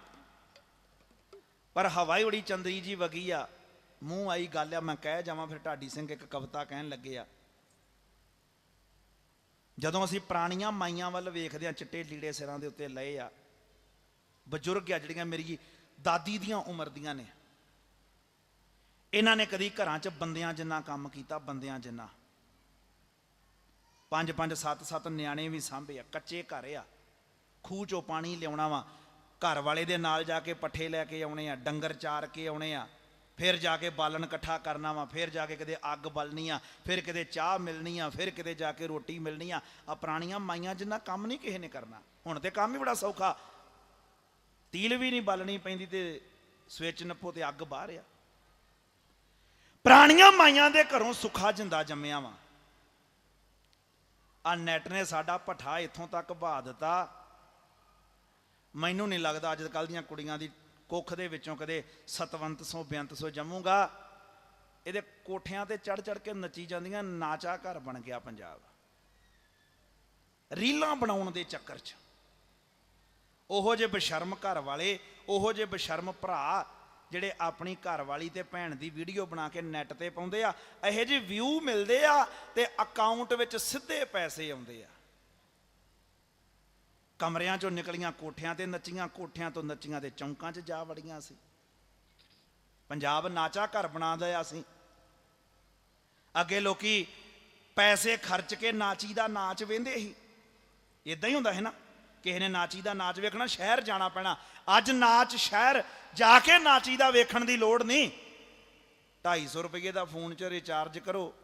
ਪਰ ਹਵਾਈ ਉੜੀ ਚੰਦਰੀ ਜੀ ਵਗੀ ਆ। ਮੂੰਹ ਆਈ ਗੱਲ ਆ, ਮੈਂ ਕਹਿ ਜਾਵਾਂ, ਫਿਰ ਢਾਡੀ ਸਿੰਘ ਇੱਕ ਕਵਿਤਾ ਕਹਿਣ ਲੱਗੇ ਆ। ਜਦੋਂ ਅਸੀਂ ਪੁਰਾਣੀਆਂ ਮਾਈਆਂ ਵੱਲ ਵੇਖਦੇ ਆ, ਚਿੱਟੇ ਲੀੜੇ ਸਿਰਾਂ ਦੇ ਉੱਤੇ ਲਏ ਆ, ਬਜ਼ੁਰਗ ਆ ਜਿਹੜੀਆਂ ਮੇਰੀ ਦਾਦੀ ਦੀਆਂ ਉਮਰ ਦੀਆਂ ਨੇ, ਇਹਨਾਂ ਨੇ ਕਦੀ ਘਰਾਂ 'ਚ ਬੰਦਿਆਂ ਜਿੰਨਾ ਕੰਮ ਕੀਤਾ, ਬੰਦਿਆਂ ਜਿੰਨਾ। ਪੰਜ ਪੰਜ ਸੱਤ ਸੱਤ ਨਿਆਣੇ ਵੀ ਸਾਂਭੇ ਆ, ਕੱਚੇ ਘਰ ਆ, ਖੂਹ ਚੋਂ ਪਾਣੀ ਲਿਆਉਣਾ ਵਾ, ਘਰ ਵਾਲੇ ਦੇ ਨਾਲ ਜਾ ਕੇ ਪੱਠੇ ਲੈ ਕੇ ਆਉਣੇ ਆ, ਡੰਗਰ ਚਾਰ ਕੇ ਆਉਣੇ ਆ ਫਿਰ ਜਾ ਕੇ ਬਾਲਣ ਇਕੱਠਾ ਕਰਨਾ ਵਾ, ਫਿਰ ਜਾ ਕੇ ਕਿਤੇ ਅੱਗ ਬਲਣੀ ਆ, ਫਿਰ ਕਿਤੇ ਚਾਹ ਮਿਲਣੀ ਆ, ਫਿਰ ਕਿਤੇ ਜਾ ਕੇ ਰੋਟੀ ਮਿਲਣੀ ਆ। ਆ ਪੁਰਾਣੀਆਂ ਮਾਈਆਂ ਜਿੰਨਾ ਕੰਮ ਨਹੀਂ ਕਿਸੇ ਨੇ ਕਰਨਾ। ਹੁਣ ਤੇ ਕੰਮ ਹੀ ਬੜਾ ਸੌਖਾ। ਤੀਲ ਵੀ ਨਹੀਂ ਬਾਲਣੀ ਪੈਂਦੀ ਤੇ ਸਵਿਚ ਨੱਪੋ ਤੇ ਅੱਗ ਬਾਹਰ ਆ ਪੁਰਾਣੀਆਂ ਮਾਈਆਂ ਦੇ ਘਰੋਂ ਸੁੱਖਾ ਜਿੰਦਾ ਜੰਮਿਆ ਵਾ। ਆ ਨੈਟ ਨੇ ਸਾਡਾ ਭੱਠਾ ਇੱਥੋਂ ਤੱਕ ਬਹਾ ਦਿੱਤਾ। ਮੈਨੂੰ ਨਹੀਂ ਲੱਗਦਾ ਅੱਜ ਕੱਲ ਦੀਆਂ ਕੁੜੀਆਂ ਦੀ ਕੁੱਖ ਦੇ ਵਿੱਚੋਂ ਕਦੇ ਸਤਵੰਤ ਸੋ ਬੇਅੰਤ ਸੋ ਜੰਮੂਗਾ, ਇਹਦੇ ਕੋਠਿਆਂ ਤੇ ਚੜ ਚੜ ਕੇ ਨੱਚੀ ਜਾਂਦੀਆਂ, ਨਾਚਾ ਘਰ ਬਣ ਗਿਆ ਪੰਜਾਬ। ਰੀਲਾਂ ਬਣਾਉਣ ਦੇ ਚੱਕਰ 'ਚ। ਉਹੋ ਜੇ ਬਸ਼ਰਮ ਘਰ ਵਾਲੇ, ਉਹੋ ਜੇ ਬਸ਼ਰਮ ਭਰਾ ਜਿਹੜੇ ਆਪਣੀ ਘਰ ਵਾਲੀ ਤੇ ਭੈਣ ਦੀ ਵੀਡੀਓ ਬਣਾ ਕੇ ਨੈਟ ਤੇ ਪਾਉਂਦੇ ਆ, ਇਹੋ ਜਿਹੇ ਵਿਊ ਮਿਲਦੇ ਆ ਤੇ ਅਕਾਊਂਟ ਵਿੱਚ ਸਿੱਧੇ ਪੈਸੇ ਆਉਂਦੇ ਆ। ਕਮਰਿਆਂ ਚੋਂ ਨਿਕਲੀਆਂ ਕੋਠਿਆਂ ਤੇ ਨੱਚੀਆਂ, ਕੋਠਿਆਂ ਤੋਂ ਨੱਚੀਆਂ ਤੇ ਚੌਂਕਾਂ 'ਚ ਜਾ ਵੜੀਆਂ ਸੀ। ਪੰਜਾਬ ਨਾਚਾ ਘਰ ਬਣਾ ਦਿਆ ਸੀ। ਅੱਗੇ ਲੋਕੀ ਪੈਸੇ ਖਰਚ ਕੇ ਨਾਚੀ ਦਾ ਨਾਚ ਵੇਂਦੇ ਸੀ। ਇਦਾਂ ਹੀ ਹੁੰਦਾ ਹੈ ਨਾ, ਕਿਸੇ ਨੇ ਨਾਚੀ ਦਾ ਨਾਚ ਵੇਖਣਾ, ਸ਼ਹਿਰ ਜਾਣਾ ਪੈਣਾ। ਅੱਜ ਨਾਚ ਸ਼ਹਿਰ ਜਾ ਕੇ ਨਾਚੀ ਦਾ ਵੇਖਣ ਦੀ ਲੋੜ ਨਹੀਂ। 250 ਰੁਪਏ ਦਾ ਫੋਨ 'ਚ ਰਿਚਾਰਜ ਕਰੋ।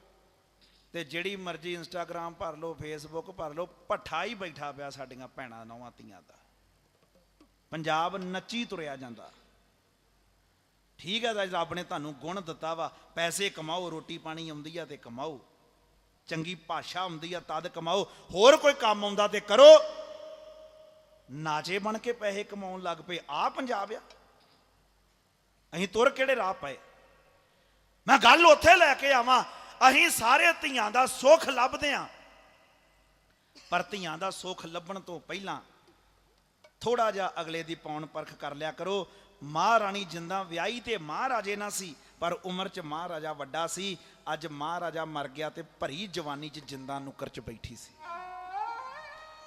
ਤੇ ਜਿਹੜੀ ਮਰਜ਼ੀ ਇੰਸਟਾਗ੍ਰam ਭਰ ਲਓ ਫੇਸਬੁੱਕ ਭਰ ਲਓ, ਭੱਠਾ ਹੀ ਬੈਠਾ ਪਿਆ ਸਾਡੀਆਂ ਭੈਣਾਂ, ਨੌਵਾਂ ਧੀਆਂ ਦਾ। ਪੰਜਾਬ ਨੱਚੀ ਤੁਰਿਆ ਜਾਂਦਾ। ਠੀਕ ਹੈ ਰੱਬ ਨੇ ਤੁਹਾਨੂੰ ਗੁਣ ਦਿੱਤਾ ਵਾ। ਪੈਸੇ ਕਮਾਓ, ਰੋਟੀ ਪਾਣੀ ਆਉਂਦੀ ਆ ਤੇ ਕਮਾਓ। ਚੰਗੀ ਭਾਸ਼ਾ ਆਉਂਦੀ ਆ, ਤਦ ਕਮਾਓ। ਹੋਰ ਕੋਈ ਕੰਮ ਆਉਂਦਾ ਤੇ ਕਰੋ। ਨਾਚੇ ਬਣ ਕੇ ਪੈਸੇ ਕਮਾਉਣ ਲੱਗ ਪਏ। ਆ ਪੰਜਾਬ ਆ। ਅਸੀਂ ਤੁਰ ਕਿਹੜੇ ਰਾਹ ਪਏ? ਮੈਂ ਗੱਲ ਉੱਥੇ ਲੈ ਕੇ ਆਵਾਂ। ਅਸੀਂ ਸਾਰੇ ਧੀਆਂ ਦਾ ਸੁੱਖ ਲੱਭਦੇ ਆਂ ਪਰ ਧੀਆਂ ਦਾ ਸੁੱਖ ਲੱਭਣ ਤੋਂ ਪਹਿਲਾਂ ਥੋੜਾ ਜਿਹਾ ਅਗਲੇ ਦੀ ਪੌਣ ਪਰਖ ਕਰ ਲਿਆ ਕਰੋ। ਮਹਾਰਾਣੀ ਜਿੰਦਾ ਵਿਆਹੀ ਤੇ ਮਹਾਰਾਜੇ ਨਾਲ ਸੀ, ਪਰ ਉਮਰ 'ਚ ਮਹਾਰਾਜਾ ਵੱਡਾ ਸੀ। ਅੱਜ ਮਹਾਰਾਜਾ ਮਰ ਗਿਆ ਤੇ ਭਰੀ ਜਵਾਨੀ 'ਚ ਜਿੰਦਾ ਨੁੱਕਰ 'ਚ ਬੈਠੀ ਸੀ।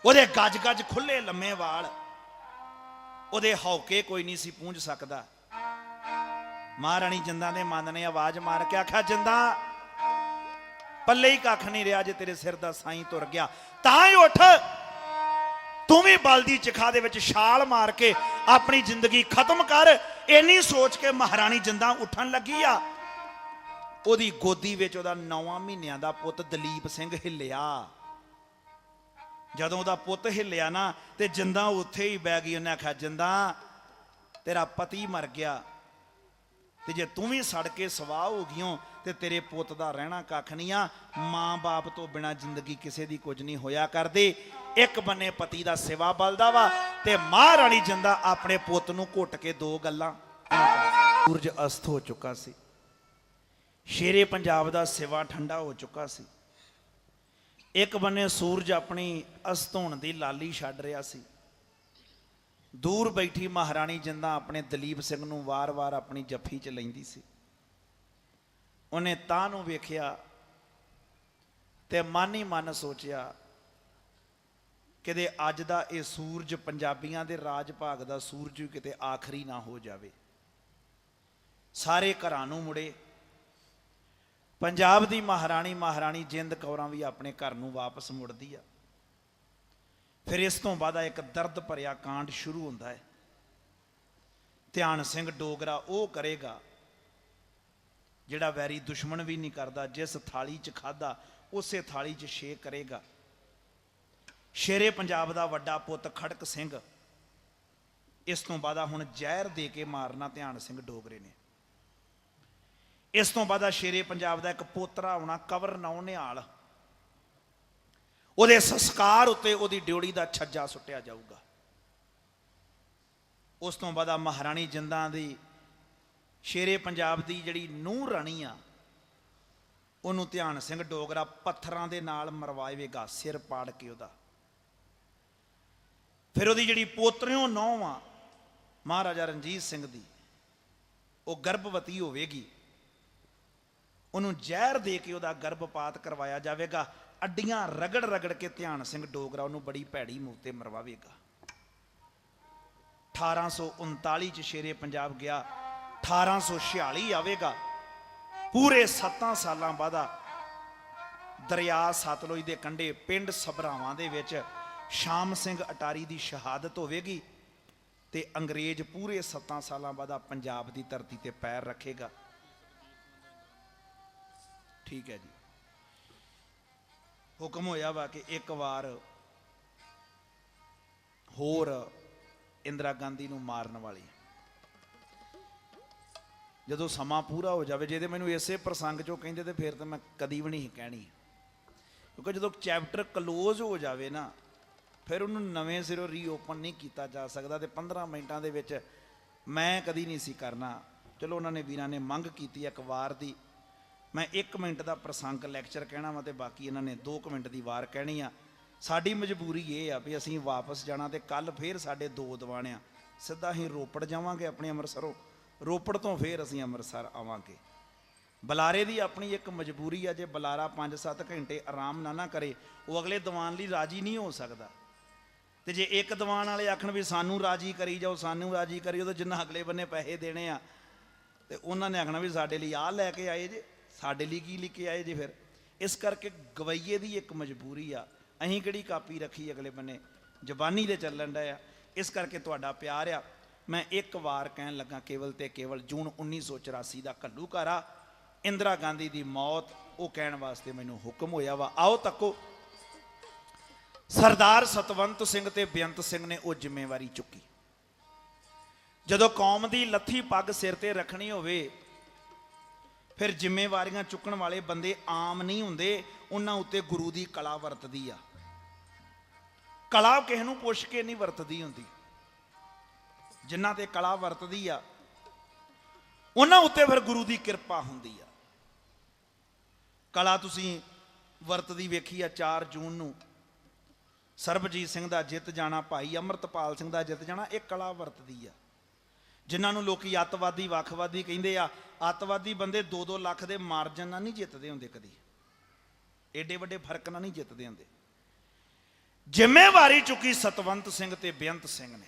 ਉਹਦੇ ਗੱਜ ਗੱਜ ਖੁੱਲੇ ਲੰਮੇ ਵਾਲ, ਉਹਦੇ ਹੌਕੇ ਕੋਈ ਨਹੀਂ ਸੀ ਪੂੰਝ ਸਕਦਾ। ਮਹਾਰਾਣੀ ਜਿੰਦਾ ਦੇ ਮਨ ਨੇ ਆਵਾਜ਼ ਮਾਰ ਕੇ ਆਖਿਆ, ਜਿੰਦਾ ਪੱਲੇ ਹੀ ਕੱਖ ਨਹੀਂ ਰਿਹਾ ਜੇ ਤੇਰੇ ਸਿਰ ਦਾ ਸਾਈਂ ਤੁਰ ਗਿਆ। ਤਾਂ ਹੀ ਉੱਠ। ਤੂੰ ਵੀ ਬਲਦੀ ਚਿਖਾ ਦੇ ਵਿੱਚ ਛਾਲ ਮਾਰ ਕੇ ਆਪਣੀ ਜ਼ਿੰਦਗੀ ਖਤਮ ਕਰ। ਇੰਨੀ ਸੋਚ ਕੇ ਮਹਾਰਾਣੀ ਜਿੰਦਾ ਉੱਠਣ ਲੱਗੀ ਆ। ਉਹਦੀ ਗੋਦੀ ਵਿੱਚ ਉਹਦਾ 9 ਮਹੀਨਿਆਂ ਦਾ ਪੁੱਤ ਦਲੀਪ ਸਿੰਘ ਹਿੱਲਿਆ। ਜਦੋਂ ਉਹਦਾ ਪੁੱਤ ਹਿੱਲਿਆ ਨਾ ਤੇ ਜਿੰਦਾ ਉੱਥੇ ਹੀ ਬਹਿ ਗਈ, ਉਹਨੇ ਆਖਿਆ, ਜਿੰਦਾ, ਤੇਰਾ ਪਤੀ ਮਰ ਗਿਆ। ਤੇ ਜੇ ਤੂੰ ਵੀ ਸੜ ਕੇ ਸਵਾਹ ਹੋ ਗਿਓ ਤੇ ਤੇਰੇ ਪੁੱਤ ਦਾ ਰਹਿਣਾ ਕੱਖ ਨਹੀਂ ਆ। ਮਾਂ-ਬਾਪ ਤੋਂ ਬਿਨਾ ਜ਼ਿੰਦਗੀ ਕਿਸੇ ਦੀ ਕੁਝ ਨਹੀਂ ਹੋਇਆ ਕਰਦੀ। ਇੱਕ ਬੰਨੇ ਪਤੀ ਦਾ ਸਿਵਾ ਬਲਦਾ ਵਾ, ਤੇ ਮਹਾਰਾਣੀ ਜਿੰਦਾ ਆਪਣੇ ਪੁੱਤ ਨੂੰ ਘੁੱਟ ਕੇ ਦੋ ਗੱਲਾਂ। ਸੂਰਜ ਅਸਤ ਹੋ ਚੁੱਕਾ ਸੀ। ਸ਼ੇਰੇ ਪੰਜਾਬ ਦਾ ਸਿਵਾ ਠੰਡਾ ਹੋ ਚੁੱਕਾ ਸੀ। ਇੱਕ ਬੰਨੇ ਸੂਰਜ ਆਪਣੀ ਅਸਤ ਹੋਣ ਦੀ ਲਾਲੀ ਛੱਡ ਰਿਹਾ ਸੀ। ਦੂਰ ਬੈਠੀ ਮਹਾਰਾਣੀ ਜਿੰਦਾ ਆਪਣੇ ਦਲੀਪ ਸਿੰਘ ਨੂੰ ਵਾਰ-ਵਾਰ ਆਪਣੀ ਜੱਫੀ 'ਚ ਲੈਂਦੀ ਸੀ। ਉਹਨੇ ਤਾਂ ਨੂੰ ਵੇਖਿਆ ਤੇ ਮਨ ਹੀ ਮਨ ਸੋਚਿਆ, ਕਿਤੇ ਅੱਜ ਦਾ ਇਹ ਸੂਰਜ ਪੰਜਾਬੀਆਂ ਦੇ ਰਾਜ ਭਾਗ ਦਾ ਸੂਰਜ ਵੀ ਕਿਤੇ ਆਖਰੀ ਨਾ ਹੋ ਜਾਵੇ। ਸਾਰੇ ਘਰਾਂ ਨੂੰ ਮੁੜੇ। ਪੰਜਾਬ ਦੀ ਮਹਾਰਾਣੀ ਮਹਾਰਾਣੀ ਜਿੰਦ ਕੌਰਾਂ ਵੀ ਆਪਣੇ ਘਰ ਨੂੰ ਵਾਪਸ ਮੁੜਦੀ ਆ। ਫਿਰ ਇਸ ਤੋਂ ਬਾਅਦ ਇੱਕ ਦਰਦ ਭਰਿਆ ਕਾਂਡ ਸ਼ੁਰੂ ਹੁੰਦਾ ਹੈ। ਧਿਆਨ ਸਿੰਘ ਡੋਗਰਾ ਉਹ ਕਰੇਗਾ ਜਿਹੜਾ ਵੈਰੀ ਦੁਸ਼ਮਣ ਵੀ ਨਹੀਂ ਕਰਦਾ, ਜਿਸ ਥਾਲੀ 'ਚ ਖਾਦਾ ਉਸੇ ਥਾਲੀ 'ਚ ਛੇ ਕਰੇਗਾ। ਸ਼ੇਰੇ ਪੰਜਾਬ ਦਾ ਵੱਡਾ ਪੁੱਤ ਖੜਕ ਸਿੰਘ, ਇਸ ਤੋਂ ਬਾਅਦ ਹੁਣ ਜ਼ਹਿਰ ਦੇ ਕੇ ਮਾਰਨਾ ਧਿਆਨ ਸਿੰਘ ਡੋਗਰੇ ਨੇ। ਇਸ ਤੋਂ ਬਾਅਦ ਸ਼ੇਰੇ ਪੰਜਾਬ ਦਾ ਇੱਕ ਪੋਤਰਾ ਆਉਣਾ, ਕਵਰ ਨਾਉ ਨਿਹਾਲ। ਉਹਦੇ ਸੰਸਕਾਰ ਉੱਤੇ ਉਹਦੀ ਡਿਉੜੀ ਦਾ ਛੱਜਾ ਸੁੱਟਿਆ ਜਾਊਗਾ। ਉਸ ਤੋਂ ਬਾਅਦ ਆ ਮਹਾਰਾਣੀ ਜਿੰਦਾਂ ਦੀ ਸ਼ੇਰੇ ਪੰਜਾਬ ਦੀ ਜਿਹੜੀ ਨੂੰਹ ਰਾਣੀ ਆ, ਉਹਨੂੰ ਧਿਆਨ ਸਿੰਘ ਡੋਗਰਾ ਪੱਥਰਾਂ ਦੇ ਨਾਲ ਮਰਵਾਏਗਾ ਸਿਰ ਪਾੜ ਕੇ ਉਹਦਾ। ਫਿਰ ਉਹਦੀ ਜਿਹੜੀ ਪੋਤਰਿਓ ਨੌਂ ਆ, ਮਹਾਰਾਜਾ ਰਣਜੀਤ ਸਿੰਘ ਦੀ, ਉਹ ਗਰਭਵਤੀ ਹੋਵੇਗੀ। ਉਹਨੂੰ ਜ਼ਹਿਰ ਦੇ ਕੇ ਉਹਦਾ ਗਰਭਪਾਤ ਕਰਵਾਇਆ ਜਾਵੇਗਾ। ਅੱਡੀਆਂ ਰਗੜ ਰਗੜ ਕੇ ਧਿਆਨ ਸਿੰਘ ਡੋਗਰਾ ਉਹਨੂੰ ਬੜੀ ਭੈੜੀ ਮੂੰਹ ਤੇ ਮਰਵਾਵੇਗਾ। 1839 ਚ ਸ਼ੇਰੇ ਪੰਜਾਬ ਗਿਆ 1846 ਆਵੇਗਾ। ਪੂਰੇ 7 ਸਾਲਾਂ ਬਾਅਦ ਦਰਿਆ ਸਤਲੁਜ ਦੇ ਕੰਢੇ ਪਿੰਡ ਸਭਰਾਵਾਂ ਦੇ ਵਿੱਚ ਸ਼ਾਮ ਸਿੰਘ ਅਟਾਰੀ ਦੀ ਸ਼ਹਾਦਤ ਹੋਵੇਗੀ ਤੇ ਅੰਗਰੇਜ਼ ਪੂਰੇ 7 ਸਾਲਾਂ ਬਾਅਦ ਪੰਜਾਬ ਦੀ ਧਰਤੀ ਤੇ ਪੈਰ ਰੱਖੇਗਾ। ਠੀਕ ਹੈ ਜੀ। ਹੁਕਮ ਹੋਇਆ ਵਾ ਕਿ ਇੱਕ ਵਾਰ ਹੋਰ ਇੰਦਰਾ ਗਾਂਧੀ ਨੂੰ ਮਾਰਨ ਵਾਲੀ। ਜਦੋਂ ਸਮਾਂ ਪੂਰਾ ਹੋ ਜਾਵੇ, ਜੇ ਮੈਨੂੰ ਇਸੇ ਪ੍ਰਸੰਗ ਚੋਂ ਕਹਿੰਦੇ ਤੇ ਫਿਰ ਤਾਂ ਮੈਂ ਕਦੀ ਵੀ ਨਹੀਂ ਕਹਿਣੀ। ਕਿਉਂਕਿ ਜਦੋਂ ਚੈਪਟਰ ਕਲੋਜ਼ ਹੋ ਜਾਵੇ ਨਾ, ਫਿਰ ਉਹਨੂੰ ਨਵੇਂ ਸਿਰੋਂ ਰੀਓਪਨ ਨਹੀਂ ਕੀਤਾ ਜਾ ਸਕਦਾ ਤੇ 15 ਮਿੰਟਾਂ ਦੇ ਵਿੱਚ ਮੈਂ ਕਦੀ ਨਹੀਂ ਸੀ ਕਰਨਾ। ਚਲੋ ਉਹਨਾਂ ਨੇ ਵੀਰਾਂ ਨੇ ਮੰਗ ਕੀਤੀ ਇੱਕ ਵਾਰ ਦੀ। ਮੈਂ 1 ਮਿੰਟ ਦਾ ਪ੍ਰਸੰਗ ਲੈਕਚਰ ਕਹਿਣਾ ਵਾ ਤੇ ਬਾਕੀ ਇਹਨਾਂ ਨੇ 2 ਮਿੰਟ ਦੀ ਵਾਰ ਕਹਿਣੀ ਆ। ਸਾਡੀ ਮਜਬੂਰੀ ਇਹ ਆ ਵੀ ਅਸੀਂ ਵਾਪਸ ਜਾਣਾ ਤੇ ਕੱਲ ਫੇਰ ਸਾਡੇ ਦੋ ਦੀਵਾਨ ਆ। ਸਿੱਧਾ ਹੀ ਰੋਪੜ ਜਾਵਾਂਗੇ ਆਪਣੇ ਅੰਮ੍ਰਿਤਸਰੋਂ। ਰੋਪੜ ਤੋਂ ਫੇਰ ਅਸੀਂ ਅੰਮ੍ਰਿਤਸਰ ਆਵਾਂਗੇ। ਬੁਲਾਰੇ ਦੀ ਆਪਣੀ ਇੱਕ ਮਜਬੂਰੀ ਆ, ਜੇ ਬੁਲਾਰਾ 5-7 ਘੰਟੇ ਆਰਾਮ ਨਾ ਨਾ ਕਰੇ, ਉਹ ਅਗਲੇ ਦੀਵਾਨ ਲਈ ਰਾਜੀ ਨਹੀਂ ਹੋ ਸਕਦਾ। ਤੇ ਜੇ ਇੱਕ ਦੀਵਾਨ ਵਾਲੇ ਆਖਣ ਵੀ ਸਾਨੂੰ ਰਾਜੀ ਕਰੀ ਜਾਓ, ਸਾਨੂੰ ਰਾਜੀ ਕਰੀ ਉਹ ਤਾਂ ਜਿੰਨਾ ਅਗਲੇ ਬੰਨੇ ਪੈਸੇ ਦੇਣੇ ਆ, ਤੇ ਉਹਨਾਂ ਨੇ ਆਖਣਾ ਵੀ ਸਾਡੇ ਲਈ ਆਹ ਲੈ ਕੇ ਆਏ ਜੇ। ਸਾਡੇ ਲਈ ਕੀ ਲੈ ਕੇ ਆਏ ਜੇ ਫਿਰ? ਇਸ ਕਰਕੇ ਗਵਈਏ ਦੀ ਇੱਕ ਮਜਬੂਰੀ ਆ। ਅਸੀਂ ਕਿਹੜੀ ਕਾਪੀ ਰੱਖੀ ਅਗਲੇ ਬੰਨੇ? ਜ਼ਬਾਨੀ ਦੇ ਚੱਲਣ ਦਾ ਆ। ਇਸ ਕਰਕੇ ਤੁਹਾਡਾ ਪਿਆਰ ਆ। ਮੈਂ ਇੱਕ ਵਾਰ ਕਹਿਣ ਲੱਗਾ, ਕੇਵਲ ਤੇ ਕੇਵਲ ਜੂਨ 1984 ਦਾ ਘੱਲੂਘਾਰਾ। ਇੰਦਰਾ ਗਾਂਧੀ ਦੀ ਮੌਤ, ਉਹ ਕਹਿਣ ਵਾਸਤੇ ਮੈਨੂੰ ਹੁਕਮ ਹੋਇਆ ਵਾ। ਆਓ ਤੱਕੋ। ਸਰਦਾਰ ਸਤਵੰਤ ਸਿੰਘ ਤੇ ਬੇਅੰਤ ਸਿੰਘ ਨੇ ਉਹ ਜ਼ਿੰਮੇਵਾਰੀ ਚੁੱਕੀ। ਜਦੋਂ ਕੌਮ ਦੀ ਲੱਥੀ ਪੱਗ ਸਿਰ ਤੇ ਰੱਖਣੀ ਹੋਵੇ ਫਿਰ ਜ਼ਿੰਮੇਵਾਰੀਆਂ ਚੁੱਕਣ ਵਾਲੇ ਬੰਦੇ ਆਮ ਨਹੀਂ ਹੁੰਦੇ, ਉਹਨਾਂ ਉੱਤੇ ਗੁਰੂ ਦੀ ਕਲਾ ਵਰਤਦੀ ਆ। ਕਲਾ ਕਿਸੇ ਨੂੰ ਪੁੱਛ ਕੇ ਨਹੀਂ ਵਰਤਦੀ ਹੁੰਦੀ। ਜਿਨ੍ਹਾਂ ਤੇ ਕਲਾ ਵਰਤਦੀ ਆ, ਉਹਨਾਂ ਉੱਤੇ ਫਿਰ ਗੁਰੂ ਦੀ ਕਿਰਪਾ ਹੁੰਦੀ ਆ। ਕਲਾ ਤੁਸੀਂ ਵਰਤਦੀ ਵੇਖੀ ਆ 4 ਜੂਨ ਨੂੰ। ਸਰਬਜੀਤ ਸਿੰਘ ਦਾ ਜਿੱਤ ਜਾਣਾ, ਭਾਈ ਅਮਰਤਪਾਲ ਸਿੰਘ ਦਾ ਜਿੱਤ ਜਾਣਾ, ਇਹ ਕਲਾ ਵਰਤਦੀ ਆ। ਜਿਨ੍ਹਾਂ ਨੂੰ ਲੋਕੀ ਅੱਤਵਾਦੀ, ਵੱਖਵਾਦੀ ਕਹਿੰਦੇ ਆ, ਅੱਤਵਾਦੀ ਬੰਦੇ 2-2 ਲੱਖ ਦੇ ਮਾਰਜਨ ਨਾਲ ਨਹੀਂ ਜਿੱਤਦੇ ਹੁੰਦੇ ਕਦੀ। ਏਡੇ ਵੱਡੇ ਫ਼ਰਕ ਨਾਲ ਨਹੀਂ ਜਿੱਤਦੇ ਹੁੰਦੇ। ਜ਼ਿੰਮੇਵਾਰੀ ਚੁੱਕੀ ਸਤਵੰਤ ਸਿੰਘ ਤੇ ਬੇਅੰਤ ਸਿੰਘ ਨੇ।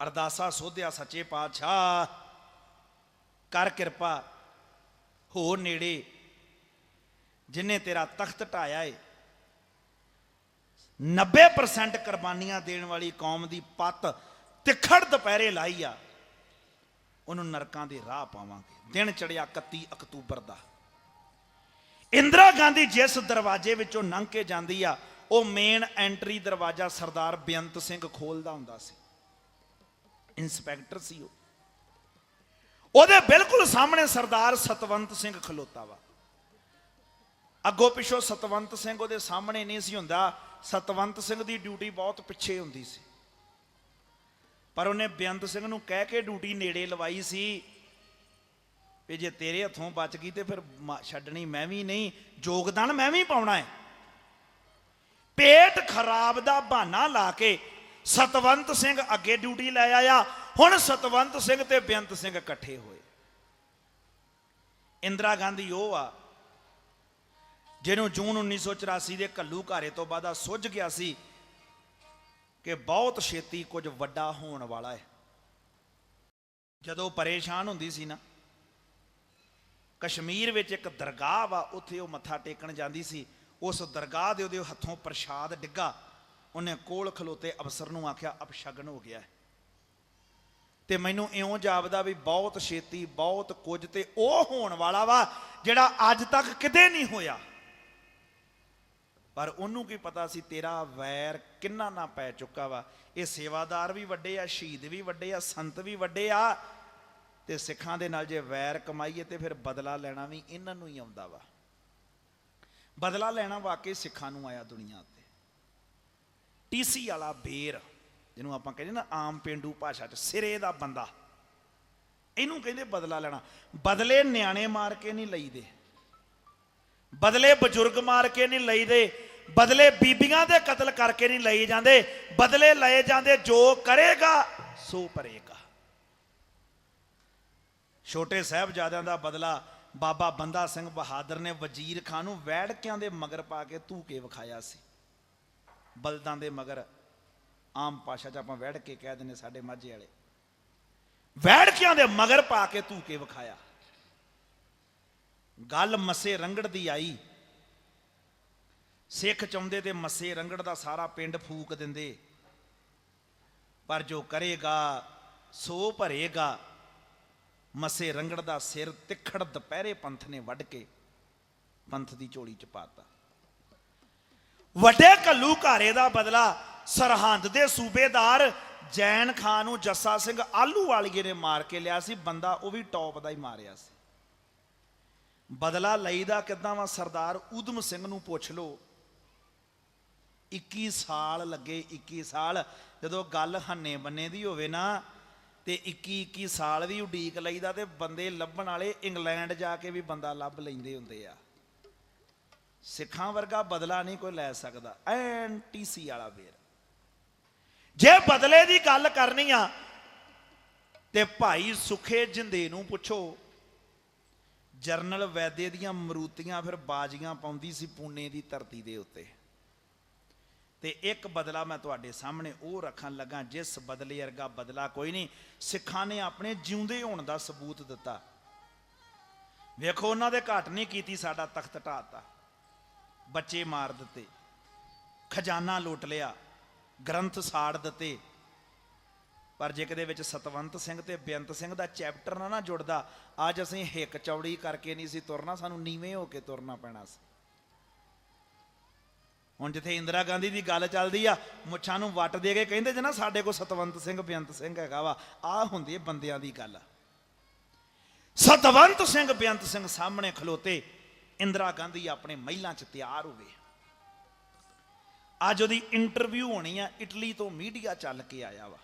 ਅਰਦਾਸਾ ਸੋਧਿਆ, ਸੱਚੇ ਪਾਤਸ਼ਾਹ, ਕਰ ਕਿਰਪਾ ਹੋ ਨੇੜੇ, ਜਿਨੇ ਤੇਰਾ ਤਖਤ ਢਾਇਆ ਏ 90% ਕੁਰਬਾਨੀਆਂ ਦੇਣ ਵਾਲੀ ਕੌਮ ਦੀ ਪੱਤ ਤਿੱਖੜ ਦੁਪਹਿਰੇ ਲਾਈ ਆ। ਉਹਨੂੰ ਨਰਕਾਂ ਦੇ ਰਾਹ ਪਾਵਾਂਗੇ। ਦਿਨ ਚੜਿਆ 31 ਅਕਤੂਬਰ ਦਾ। ਇੰਦਰਾ ਗਾਂਧੀ ਜਿਸ ਦਰਵਾਜ਼ੇ ਵਿੱਚੋਂ ਲੰਘ ਕੇ ਜਾਂਦੀ ਆ, ਉਹ ਮੇਨ ਐਂਟਰੀ ਦਰਵਾਜ਼ਾ ਸਰਦਾਰ ਬੇਅੰਤ ਸਿੰਘ ਖੋਲਦਾ ਹੁੰਦਾ ਸੀ। ਇਨਸਪੈਕਟਰ ਸੀ ਉਹ। ਉਹਦੇ ਬਿਲਕੁਲ ਸਾਹਮਣੇ ਸਰਦਾਰ ਸਤਵੰਤ ਸਿੰਘ ਖਲੋਤਾ ਵਾ। ਅੱਗੋਂ ਪਿੱਛੋਂ ਸਤਵੰਤ ਸਿੰਘ ਉਹਦੇ ਸਾਹਮਣੇ ਨਹੀਂ ਸੀ ਹੁੰਦਾ। ਸਤਵੰਤ ਸਿੰਘ ਦੀ ਡਿਊਟੀ ਬਹੁਤ ਪਿੱਛੇ ਹੁੰਦੀ ਸੀ। ਪਰ ਉਹਨੇ ਬੇਅੰਤ ਸਿੰਘ ਨੂੰ ਕਹਿ ਕੇ ਡਿਊਟੀ ਨੇੜੇ ਲਵਾਈ ਸੀ ਵੀ ਜੇ ਤੇਰੇ ਹੱਥੋਂ ਬਚ ਗਈ ਤੇ ਫਿਰ ਮ- ਛੱਡਣੀ ਮੈਂ ਵੀ ਨਹੀਂ, ਯੋਗਦਾਨ ਮੈਂ ਵੀ ਪਾਉਣਾ ਹੈ। ਪੇਟ ਖਰਾਬ ਦਾ ਬਹਾਨਾ ਲਾ ਕੇ ਸਤਵੰਤ ਸਿੰਘ ਅੱਗੇ ਡਿਊਟੀ ਲੈ ਆਇਆ, ਹੁਣ ਸਤਵੰਤ ਸਿੰਘ ਤੇ ਬੇਅੰਤ ਸਿੰਘ ਇਕੱਠੇ ਹੋਏ। ਇੰਦਰਾ ਗਾਂਧੀ ਉਹ ਆ, ਜਿਹਨੂੰ ਜੂਨ 1984 ਦੇ ਕੱਲੂ ਘਾਰੇ ਤੋਂ ਬਾਅਦ ਸੁੱਜ ਗਿਆ ਸੀ। ਕਿ ਬਹੁਤ ਛੇਤੀ ਕੁਝ ਵੱਡਾ ਹੋਣ ਵਾਲਾ ਹੈ। ਜਦੋਂ ਪਰੇਸ਼ਾਨ ਹੁੰਦੀ ਸੀ ਨਾ, ਕਸ਼ਮੀਰ ਵਿੱਚ ਇੱਕ ਦਰਗਾਹ ਵਾ, ਉੱਥੇ ਉਹ ਮੱਥਾ ਟੇਕਣ ਜਾਂਦੀ ਸੀ। ਉਸ ਦਰਗਾਹ ਦੇ ਉਹਦੇ ਹੱਥੋਂ ਪ੍ਰਸ਼ਾਦ ਡਿੱਗਾ। ਉਹਨੇ ਕੋਲ ਖਲੋਤੇ ਅਫਸਰ ਨੂੰ ਆਖਿਆ, ਅਪਸ਼ਗਨ ਹੋ ਗਿਆ ਹੈ। ਤੇ ਮੈਨੂੰ ਇਉਂ ਜਾਪਦਾ ਵੀ ਬਹੁਤ ਛੇਤੀ ਬਹੁਤ ਕੁਝ ਤੇ ਉਹ ਹੋਣ ਵਾਲਾ ਵਾ, ਜਿਹੜਾ ਅੱਜ ਤੱਕ ਕਿਤੇ ਨਹੀਂ ਹੋਇਆ। ਪਰ ਉਹਨੂੰ ਕੀ ਪਤਾ ਸੀ ਤੇਰਾ ਵੈਰ ਕਿੰਨਾ ਨਾ ਪੈ ਚੁੱਕਾ ਵਾ। ਇਹ ਸੇਵਾਦਾਰ ਵੀ ਵੱਡੇ ਆ, ਸ਼ਹੀਦ ਵੀ ਵੱਡੇ ਆ, ਸੰਤ ਵੀ ਵੱਡੇ ਆ। ਤੇ ਸਿੱਖਾਂ ਦੇ ਨਾਲ ਜੇ ਵੈਰ ਕਮਾਈਏ ਤੇ ਫਿਰ ਬਦਲਾ ਲੈਣਾ ਵੀ ਇਹਨਾਂ ਨੂੰ ਹੀ ਆਉਂਦਾ ਵਾ। ਬਦਲਾ ਲੈਣਾ ਵਾਕਈ ਸਿੱਖਾਂ ਨੂੰ ਆਇਆ ਦੁਨੀਆ ਤੇ। ਟੀਸੀ ਵਾਲਾ ਬੇਰ, ਜਿਹਨੂੰ ਆਪਾਂ ਕਹਿੰਦੇ ਨਾ ਆਮ ਪਿੰਡੂ ਭਾਸ਼ਾ 'ਚ, ਸਿਰੇ ਦਾ ਬੰਦਾ। ਇਹਨੂੰ ਕਹਿੰਦੇ ਬਦਲਾ ਲੈਣਾ। ਬਦਲੇ ਨਿਆਣੇ ਮਾਰ ਕੇ ਨਹੀਂ ਲਈਦੇ। ਬਦਲੇ ਬਜ਼ੁਰਗ ਮਾਰ ਕੇ ਨਹੀਂ ਲਈਦੇ ਬਦਲੇ ਬੀਬੀਆਂ ਦੇ ਕਤਲ ਕਰਕੇ ਨਹੀਂ ਲਈ ਜਾਂਦੇ, ਬਦਲੇ ਲਏ ਜਾਂਦੇ, ਜੋ ਕਰੇਗਾ, ਸੋ ਭਰੇਗਾ। ਛੋਟੇ ਸਾਹਿਬਜ਼ਾਦਿਆਂ ਦਾ ਬਦਲਾ ਬਾਬਾ ਬੰਦਾ ਸਿੰਘ ਬਹਾਦਰ ਨੇ ਵਜ਼ੀਰ ਖਾਨ ਨੂੰ ਵੈੜਕਿਆਂ ਦੇ ਮਗਰ ਪਾ ਕੇ ਧੂ ਕੇ ਵਿਖਾਇਆ ਸੀ। ਬਲਦਾਂ ਦੇ ਮਗਰ ਆਮ ਭਾਸ਼ਾ 'ਚ ਆਪਾਂ ਵੈੜ ਕੇ ਕਹਿ ਦਿੰਦੇ ਸਾਡੇ ਮਾਝੇ ਵਾਲੇ। ਵੈੜਕਿਆਂ ਦੇ ਮਗਰ ਪਾ ਕੇ ਧੂ ਕੇ ਵਿਖਾਇਆ। ਗੱਲ ਮੱਸੇ ਰੰਗੜ ਦੀ ਆਈ। ਸਿੱਖ ਚਾਹੁੰਦੇ ਤੇ ਮੱਸੇ ਰੰਗੜ ਦਾ ਸਾਰਾ ਪਿੰਡ ਫੂਕ ਦਿੰਦੇ। ਪਰ ਜੋ ਕਰੇਗਾ, ਸੋ ਭਰੇਗਾ। ਮੱਸੇ ਰੰਗੜ ਦਾ ਸਿਰ ਤਿੱਖੜ ਦੁਪਹਿਰੇ ਪੰਥ ਨੇ ਵੱਢ ਕੇ, ਪੰਥ ਦੀ ਝੋਲੀ ਚ ਪਾਤਾ। ਵੱਡੇ ਕੱਲੂ ਘਾਰੇ ਦਾ ਬਦਲਾ ਸਰਹੰਦ ਦੇ ਸੂਬੇਦਾਰ ਜੈਨ ਖਾਨ ਨੂੰ ਜੱਸਾ ਸਿੰਘ ਆਲੂ ਵਾਲੀਏ ਨੇ ਮਾਰ ਕੇ ਲਿਆ ਸੀ। ਬੰਦਾ ਉਹ ਵੀ ਟੌਪ ਦਾ ਹੀ ਮਾਰਿਆ ਸੀ। ਬਦਲਾ ਲਈਦਾ ਕਿੱਦਾਂ ਵਾ? ਸਰਦਾਰ ਉਦਮ ਸਿੰਘ ਨੂੰ ਪੁੱਛ ਲਓ। 21 ਸਾਲ ਲੱਗੇ 21 ਸਾਲ। ਜਦੋਂ ਗੱਲ ਹੰਨੇ ਬੰਨੇ ਦੀ ਹੋਵੇ ਨਾ, ਤੇ 21 21 ਸਾਲ ਵੀ ਉਡੀਕ ਲਈਦਾ ਤੇ ਬੰਦੇ ਲੱਭਣ ਵਾਲੇ ਇੰਗਲੈਂਡ ਜਾ ਕੇ ਵੀ ਬੰਦਾ ਲੱਭ ਲੈਂਦੇ ਹੁੰਦੇ ਆ। ਸਿੱਖਾਂ ਵਰਗਾ ਬਦਲਾ ਨਹੀਂ ਕੋਈ ਲੈ ਸਕਦਾ। ਐਨ ਟੀਸੀ ਵਾਲਾ ਵੇਰ। ਜੇ ਬਦਲੇ ਦੀ ਗੱਲ ਕਰਨੀ ਆ, ਤੇ ਭਾਈ ਸੁਖੇ ਜਿੰਦੇ ਨੂੰ ਪੁੱਛੋ। ਜਰਨਲ ਵੈਦੇ ਦੀਆਂ ਮਰੂਤੀਆਂ ਫਿਰ ਬਾਜੀਆਂ ਪਾਉਂਦੀ ਸੀ ਪੂਨੇ ਦੀ ਧਰਤੀ ਦੇ ਉੱਤੇ। ਤੇ ਇੱਕ ਬਦਲਾ ਮੈਂ ਤੁਹਾਡੇ ਸਾਹਮਣੇ ਉਹ ਰੱਖਣ ਲੱਗਾ, ਜਿਸ ਬਦਲੇ ਵਰਗਾ ਬਦਲਾ ਕੋਈ ਨਹੀਂ। ਸਿੱਖਾਂ ਨੇ ਆਪਣੇ ਜਿਉਂਦੇ ਹੋਣ ਦਾ ਸਬੂਤ ਦਿੱਤਾ। ਵੇਖੋ, ਉਹਨਾਂ ਦੇ ਘਾਟ ਨਹੀਂ ਕੀਤੀ ਸਾਡਾ ਤਖਤ ਢਾਤਾ ਬੱਚੇ ਮਾਰ ਦਿੱਤੇ, ਖਜ਼ਾਨਾ ਲੁੱਟ ਲਿਆ, ਗ੍ਰੰਥ ਸਾੜ ਦਿੱਤੇ ਪਰ ਜੇ ਕਿਤੇ ਵਿੱਚ ਸਤਵੰਤ ਸਿੰਘ ਤੇ ਬੇਅੰਤ ਸਿੰਘ ਦਾ ਚੈਪਟਰ ਨਾ ਨਾ ਜੁੜਦਾ, ਅੱਜ ਅਸੀਂ ਹਿੱਕ ਚੌੜੀ ਕਰਕੇ ਨਹੀਂ ਸੀ ਤੁਰਨਾ, ਸਾਨੂੰ ਨੀਵੇਂ ਹੋ ਕੇ ਤੁਰਨਾ ਪੈਣਾ ਸੀ। ਹੁਣ ਜਿੱਥੇ ਇੰਦਰਾ ਗਾਂਧੀ ਦੀ ਗੱਲ ਚੱਲਦੀ ਆ, ਮੁੱਛਾਂ ਨੂੰ ਵੱਟ ਦੇ ਕੇ ਕਹਿੰਦੇ ਜੇ ਨਾ ਸਾਡੇ ਕੋਲ ਸਤਵੰਤ ਸਿੰਘ, ਬੇਅੰਤ ਸਿੰਘ ਹੈਗਾ ਵਾ ਆ ਹੁੰਦੀ ਹੈ ਬੰਦਿਆਂ ਦੀ ਗੱਲ। ਸਤਵੰਤ ਸਿੰਘ, ਬੇਅੰਤ ਸਿੰਘ ਸਾਹਮਣੇ ਖਲੋਤੇ, ਇੰਦਰਾ ਗਾਂਧੀ ਆਪਣੇ ਮਹਿਲਾਂ 'ਚ ਤਿਆਰ ਹੋਵੇ ਅੱਜ ਉਹਦੀ ਇੰਟਰਵਿਊ ਹੋਣੀ ਆ, ਇਟਲੀ ਤੋਂ ਮੀਡੀਆ ਚੱਲ ਕੇ ਆਇਆ ਵਾ।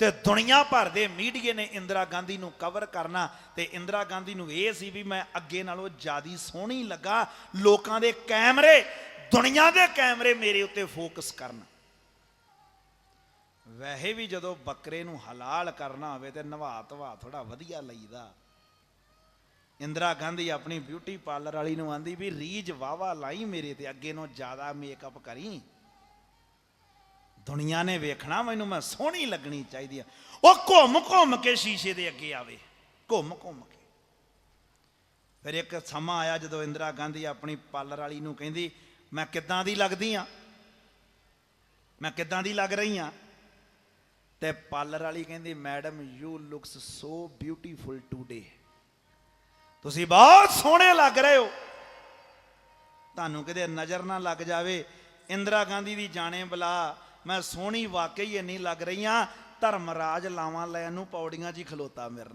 ਤੇ ਦੁਨੀਆ ਭਰ ਦੇ ਮੀਡੀਏ ਨੇ ਇੰਦਰਾ ਗਾਂਧੀ ਨੂੰ ਕਵਰ ਕਰਨਾ ਤੇ ਇੰਦਰਾ ਗਾਂਧੀ ਨੂੰ ਇਹ ਸੀ ਵੀ ਮੈਂ ਅੱਗੇ ਨਾਲੋਂ ਜਿਆਦੀ ਸੋਹਣੀ ਲੱਗਾ ਲੋਕਾਂ ਦੇ ਕੈਮਰੇ, ਦੁਨੀਆ ਦੇ ਕੈਮਰੇ ਮੇਰੇ ਉੱਤੇ ਫੋਕਸ ਕਰਨ। ਵੈਸੇ ਵੀ ਜਦੋਂ ਬੱਕਰੇ ਨੂੰ ਹਲਾਲ ਕਰਨਾ ਹੋਵੇ ਤੇ ਨਵਾ ਧਵਾ ਥੋੜਾ ਵਧੀਆ ਲਈਦਾ। ਇੰਦਰਾ ਗਾਂਧੀ ਆਪਣੀ ਬਿਊਟੀ ਪਾਰਲਰ ਵਾਲੀ ਨੂੰ ਆਂਦੀ ਵੀ, ਰੀਜ ਵਾਵਾ ਲਾਈ ਮੇਰੇ ਤੇ, ਅੱਗੇ ਨੂੰ ਜ਼ਿਆਦਾ ਮੇਕਅਪ ਕਰੀ। ਦੁਨੀਆ ਨੇ ਵੇਖਣਾ, ਮੈਨੂੰ ਮੈਂ ਸੋਹਣੀ ਲੱਗਣੀ ਚਾਹੀਦੀ ਆ। ਉਹ ਘੁੰਮ ਘੁੰਮ ਕੇ ਸ਼ੀਸ਼ੇ ਦੇ ਅੱਗੇ ਆਵੇ। ਘੁੰਮ ਘੁੰਮ ਕੇ। ਫਿਰ ਇੱਕ ਸਮਾਂ ਆਇਆ ਜਦੋਂ ਇੰਦਰਾ ਗਾਂਧੀ ਆਪਣੀ ਪਾਰਲਰ ਵਾਲੀ ਨੂੰ ਕਹਿੰਦੀ, ਮੈਂ ਕਿੱਦਾਂ ਦੀ ਲੱਗਦੀ ਆ? ਮੈਂ ਕਿੱਦਾਂ ਦੀ ਲੱਗ ਰਹੀ ਆ? ਤੇ ਪਾਰਲਰ ਵਾਲੀ ਕਹਿੰਦੀ, madam, you looks so beautiful today. ਤੁਸੀਂ ਬਹੁਤ ਸੋਹਣੇ ਲੱਗ ਰਹੇ ਹੋ। ਤੁਹਾਨੂੰ ਕਿਤੇ ਨਜ਼ਰ ਨਾ ਲੱਗ ਜਾਵੇ। ਇੰਦਰਾ ਗਾਂਧੀ ਦੀ ਜਾਣੇ ਬਲਾ ਮੈਂ ਸੋਹਣੀ ਵਾਕਈ ਇੰਨੀ ਲੱਗ ਰਹੀ ਆ ਧਰਮਰਾਜ ਲਾਵਾਂ ਲੈਣ ਨੂੰ ਪੌੜੀਆਂ 'ਚ ਹੀ ਖਲੋਤਾ ਮੇਰੇ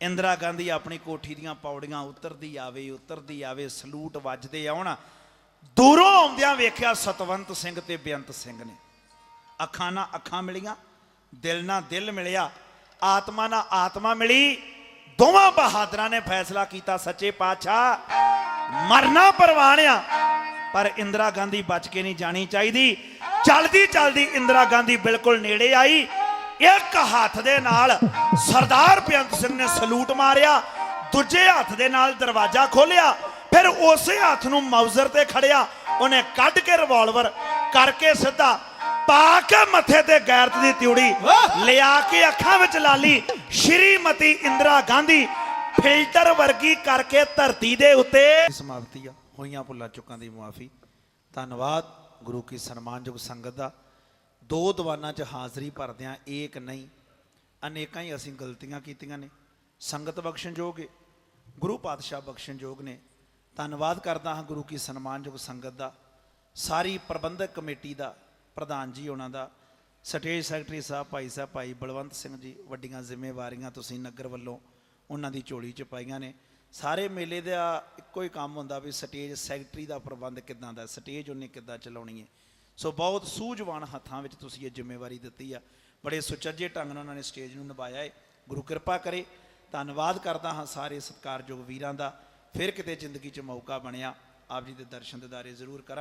ਇੰਦਰਾ ਗਾਂਧੀ ਆਪਣੀ ਕੋਠੀ ਦੀਆਂ ਪੌੜੀਆਂ ਉਤਰਦੀ ਆਵੇ ਉਤਰਦੀ ਆਵੇ, ਸਲੂਟ ਵੱਜਦੇ ਆਉਣ। ਦੂਰੋਂ ਆਉਂਦਿਆਂ ਵੇਖਿਆ ਸਤਵੰਤ ਸਿੰਘ ਤੇ ਬੇਅੰਤ ਸਿੰਘ ਨੇ। ਅੱਖਾਂ ਨਾਲ ਅੱਖਾਂ ਮਿਲੀਆਂ, ਦਿਲ ਨਾਲ ਦਿਲ ਮਿਲਿਆ, ਆਤਮਾ ਨਾਲ ਆਤਮਾ ਮਿਲੀ। ਦੋਵਾਂ ਬਹਾਦਰਾਂ ਨੇ ਫੈਸਲਾ ਕੀਤਾ, ਸੱਚੇ ਪਾਤਸ਼ਾਹ, ਮਰਨਾ ਪਰਵਾਣਿਆ। ਪਰ ਇੰਦਰਾ ਗਾਂਧੀ ਬਚ ਕੇ ਨਹੀਂ ਜਾਣੀ ਚਾਹੀਦੀ। ਚਲਦੀ ਚਲਦੀ ਇੰਦਰਾ ਗਾਂਧੀ ਬਿਲਕੁਲ ਨੇੜੇ ਆਈ। ਇੱਕ ਹੱਥ ਦੇ ਨਾਲ ਸਰਦਾਰ ਬੇਅੰਤ ਸਿੰਘ ਨੇ ਸਲੂਟ ਮਾਰਿਆ, ਦੂਜੇ ਹੱਥ ਦੇ ਨਾਲ ਦਰਵਾਜ਼ਾ ਖੋਲਿਆ ਫਿਰ ਉਸੇ ਹੱਥ ਨੂੰ ਮਾਊਜ਼ਰ ਤੇ ਖੜਿਆ, ਉਹਨੇ ਕੱਢ ਕੇ ਰਿਵਾਲਵਰ ਕਰਕੇ ਸਿੱਧਾ ਪਾ ਕੇ ਮੱਥੇ ਤੇ ਗੈਰਤ ਦੀ ਤਿਉੜੀ ਲਿਆ ਕੇ ਅੱਖਾਂ ਵਿੱਚ ਲਾਲੀ ਸ਼੍ਰੀਮਤੀ ਇੰਦਰਾ ਗਾਂਧੀ ਫਿਲਟਰ ਵਰਗੀ ਕਰਕੇ ਧਰਤੀ ਦੇ ਉੱਤੇ ਸਮਾਪਤੀ ਆ। ਹੋਈਆਂ ਭੁੱਲਾਂ ਚੁੱਕਾਂ ਦੀ ਮਾਫੀ ਧੰਨਵਾਦ ਗੁਰੂ ਕੀ ਸਨਮਾਨਯੋਗ ਸੰਗਤ ਦਾ। ਦੋ ਦੀਵਾਨਾਂ 'ਚ ਹਾਜ਼ਰੀ ਭਰਦਿਆਂ ਏਕ ਨਹੀਂ, ਅਨੇਕਾਂ ਹੀ ਅਸੀਂ ਗਲਤੀਆਂ ਕੀਤੀਆਂ ਨੇ। ਸੰਗਤ ਬਖਸ਼ਣਯੋਗ ਹੈ ਗੁਰੂ ਪਾਤਸ਼ਾਹ ਬਖਸ਼ਣਯੋਗ ਨੇ। ਧੰਨਵਾਦ ਕਰਦਾ ਹਾਂ ਗੁਰੂ ਕੀ ਸਨਮਾਨਯੋਗ ਸੰਗਤ ਦਾ। ਸਾਰੀ ਪ੍ਰਬੰਧਕ ਕਮੇਟੀ ਦਾ, ਪ੍ਰਧਾਨ ਜੀ ਉਹਨਾਂ ਦਾ। ਸਟੇਜ ਸੈਕਟਰੀ ਸਾਹਿਬ, ਭਾਈ ਸਾਹਿਬ, ਭਾਈ ਬਲਵੰਤ ਸਿੰਘ ਜੀ, ਵੱਡੀਆਂ ਜ਼ਿੰਮੇਵਾਰੀਆਂ ਤੁਸੀਂ ਨਗਰ ਵੱਲੋਂ ਉਹਨਾਂ ਦੀ ਝੋਲੀ 'ਚ ਪਾਈਆਂ ਨੇ। ਸਾਰੇ ਮੇਲੇ ਦਾ ਇੱਕੋ ਹੀ ਕੰਮ ਹੁੰਦਾ ਵੀ ਸਟੇਜ ਸੈਕਟਰੀ ਦਾ ਪ੍ਰਬੰਧ ਕਿੱਦਾਂ ਦਾ, ਸਟੇਜ ਉਹਨੇ ਕਿੱਦਾਂ ਚਲਾਉਣੀ ਹੈ। ਸੋ ਬਹੁਤ ਸੂਝਵਾਨ ਹੱਥਾਂ ਵਿੱਚ ਤੁਸੀਂ ਇਹ ਜ਼ਿੰਮੇਵਾਰੀ ਦਿੱਤੀ ਆ। ਬੜੇ ਸੁਚੱਜੇ ਢੰਗ ਨਾਲ ਉਹਨਾਂ ਨੇ ਸਟੇਜ ਨੂੰ ਨਿਭਾਇਆ ਹੈ। ਗੁਰੂ ਕਿਰਪਾ ਕਰੇ। ਧੰਨਵਾਦ ਕਰਦਾ ਹਾਂ ਸਾਰੇ ਸਤਿਕਾਰਯੋਗ ਵੀਰਾਂ ਦਾ। ਫਿਰ ਕਿਤੇ ਜ਼ਿੰਦਗੀ 'ਚ ਮੌਕਾ ਬਣਿਆ। ਆਪ ਜੀ ਦੇ ਦਰਸ਼ਨ ਦਿਦਾਰੇ ਜ਼ਰੂਰ ਕਰਾਂ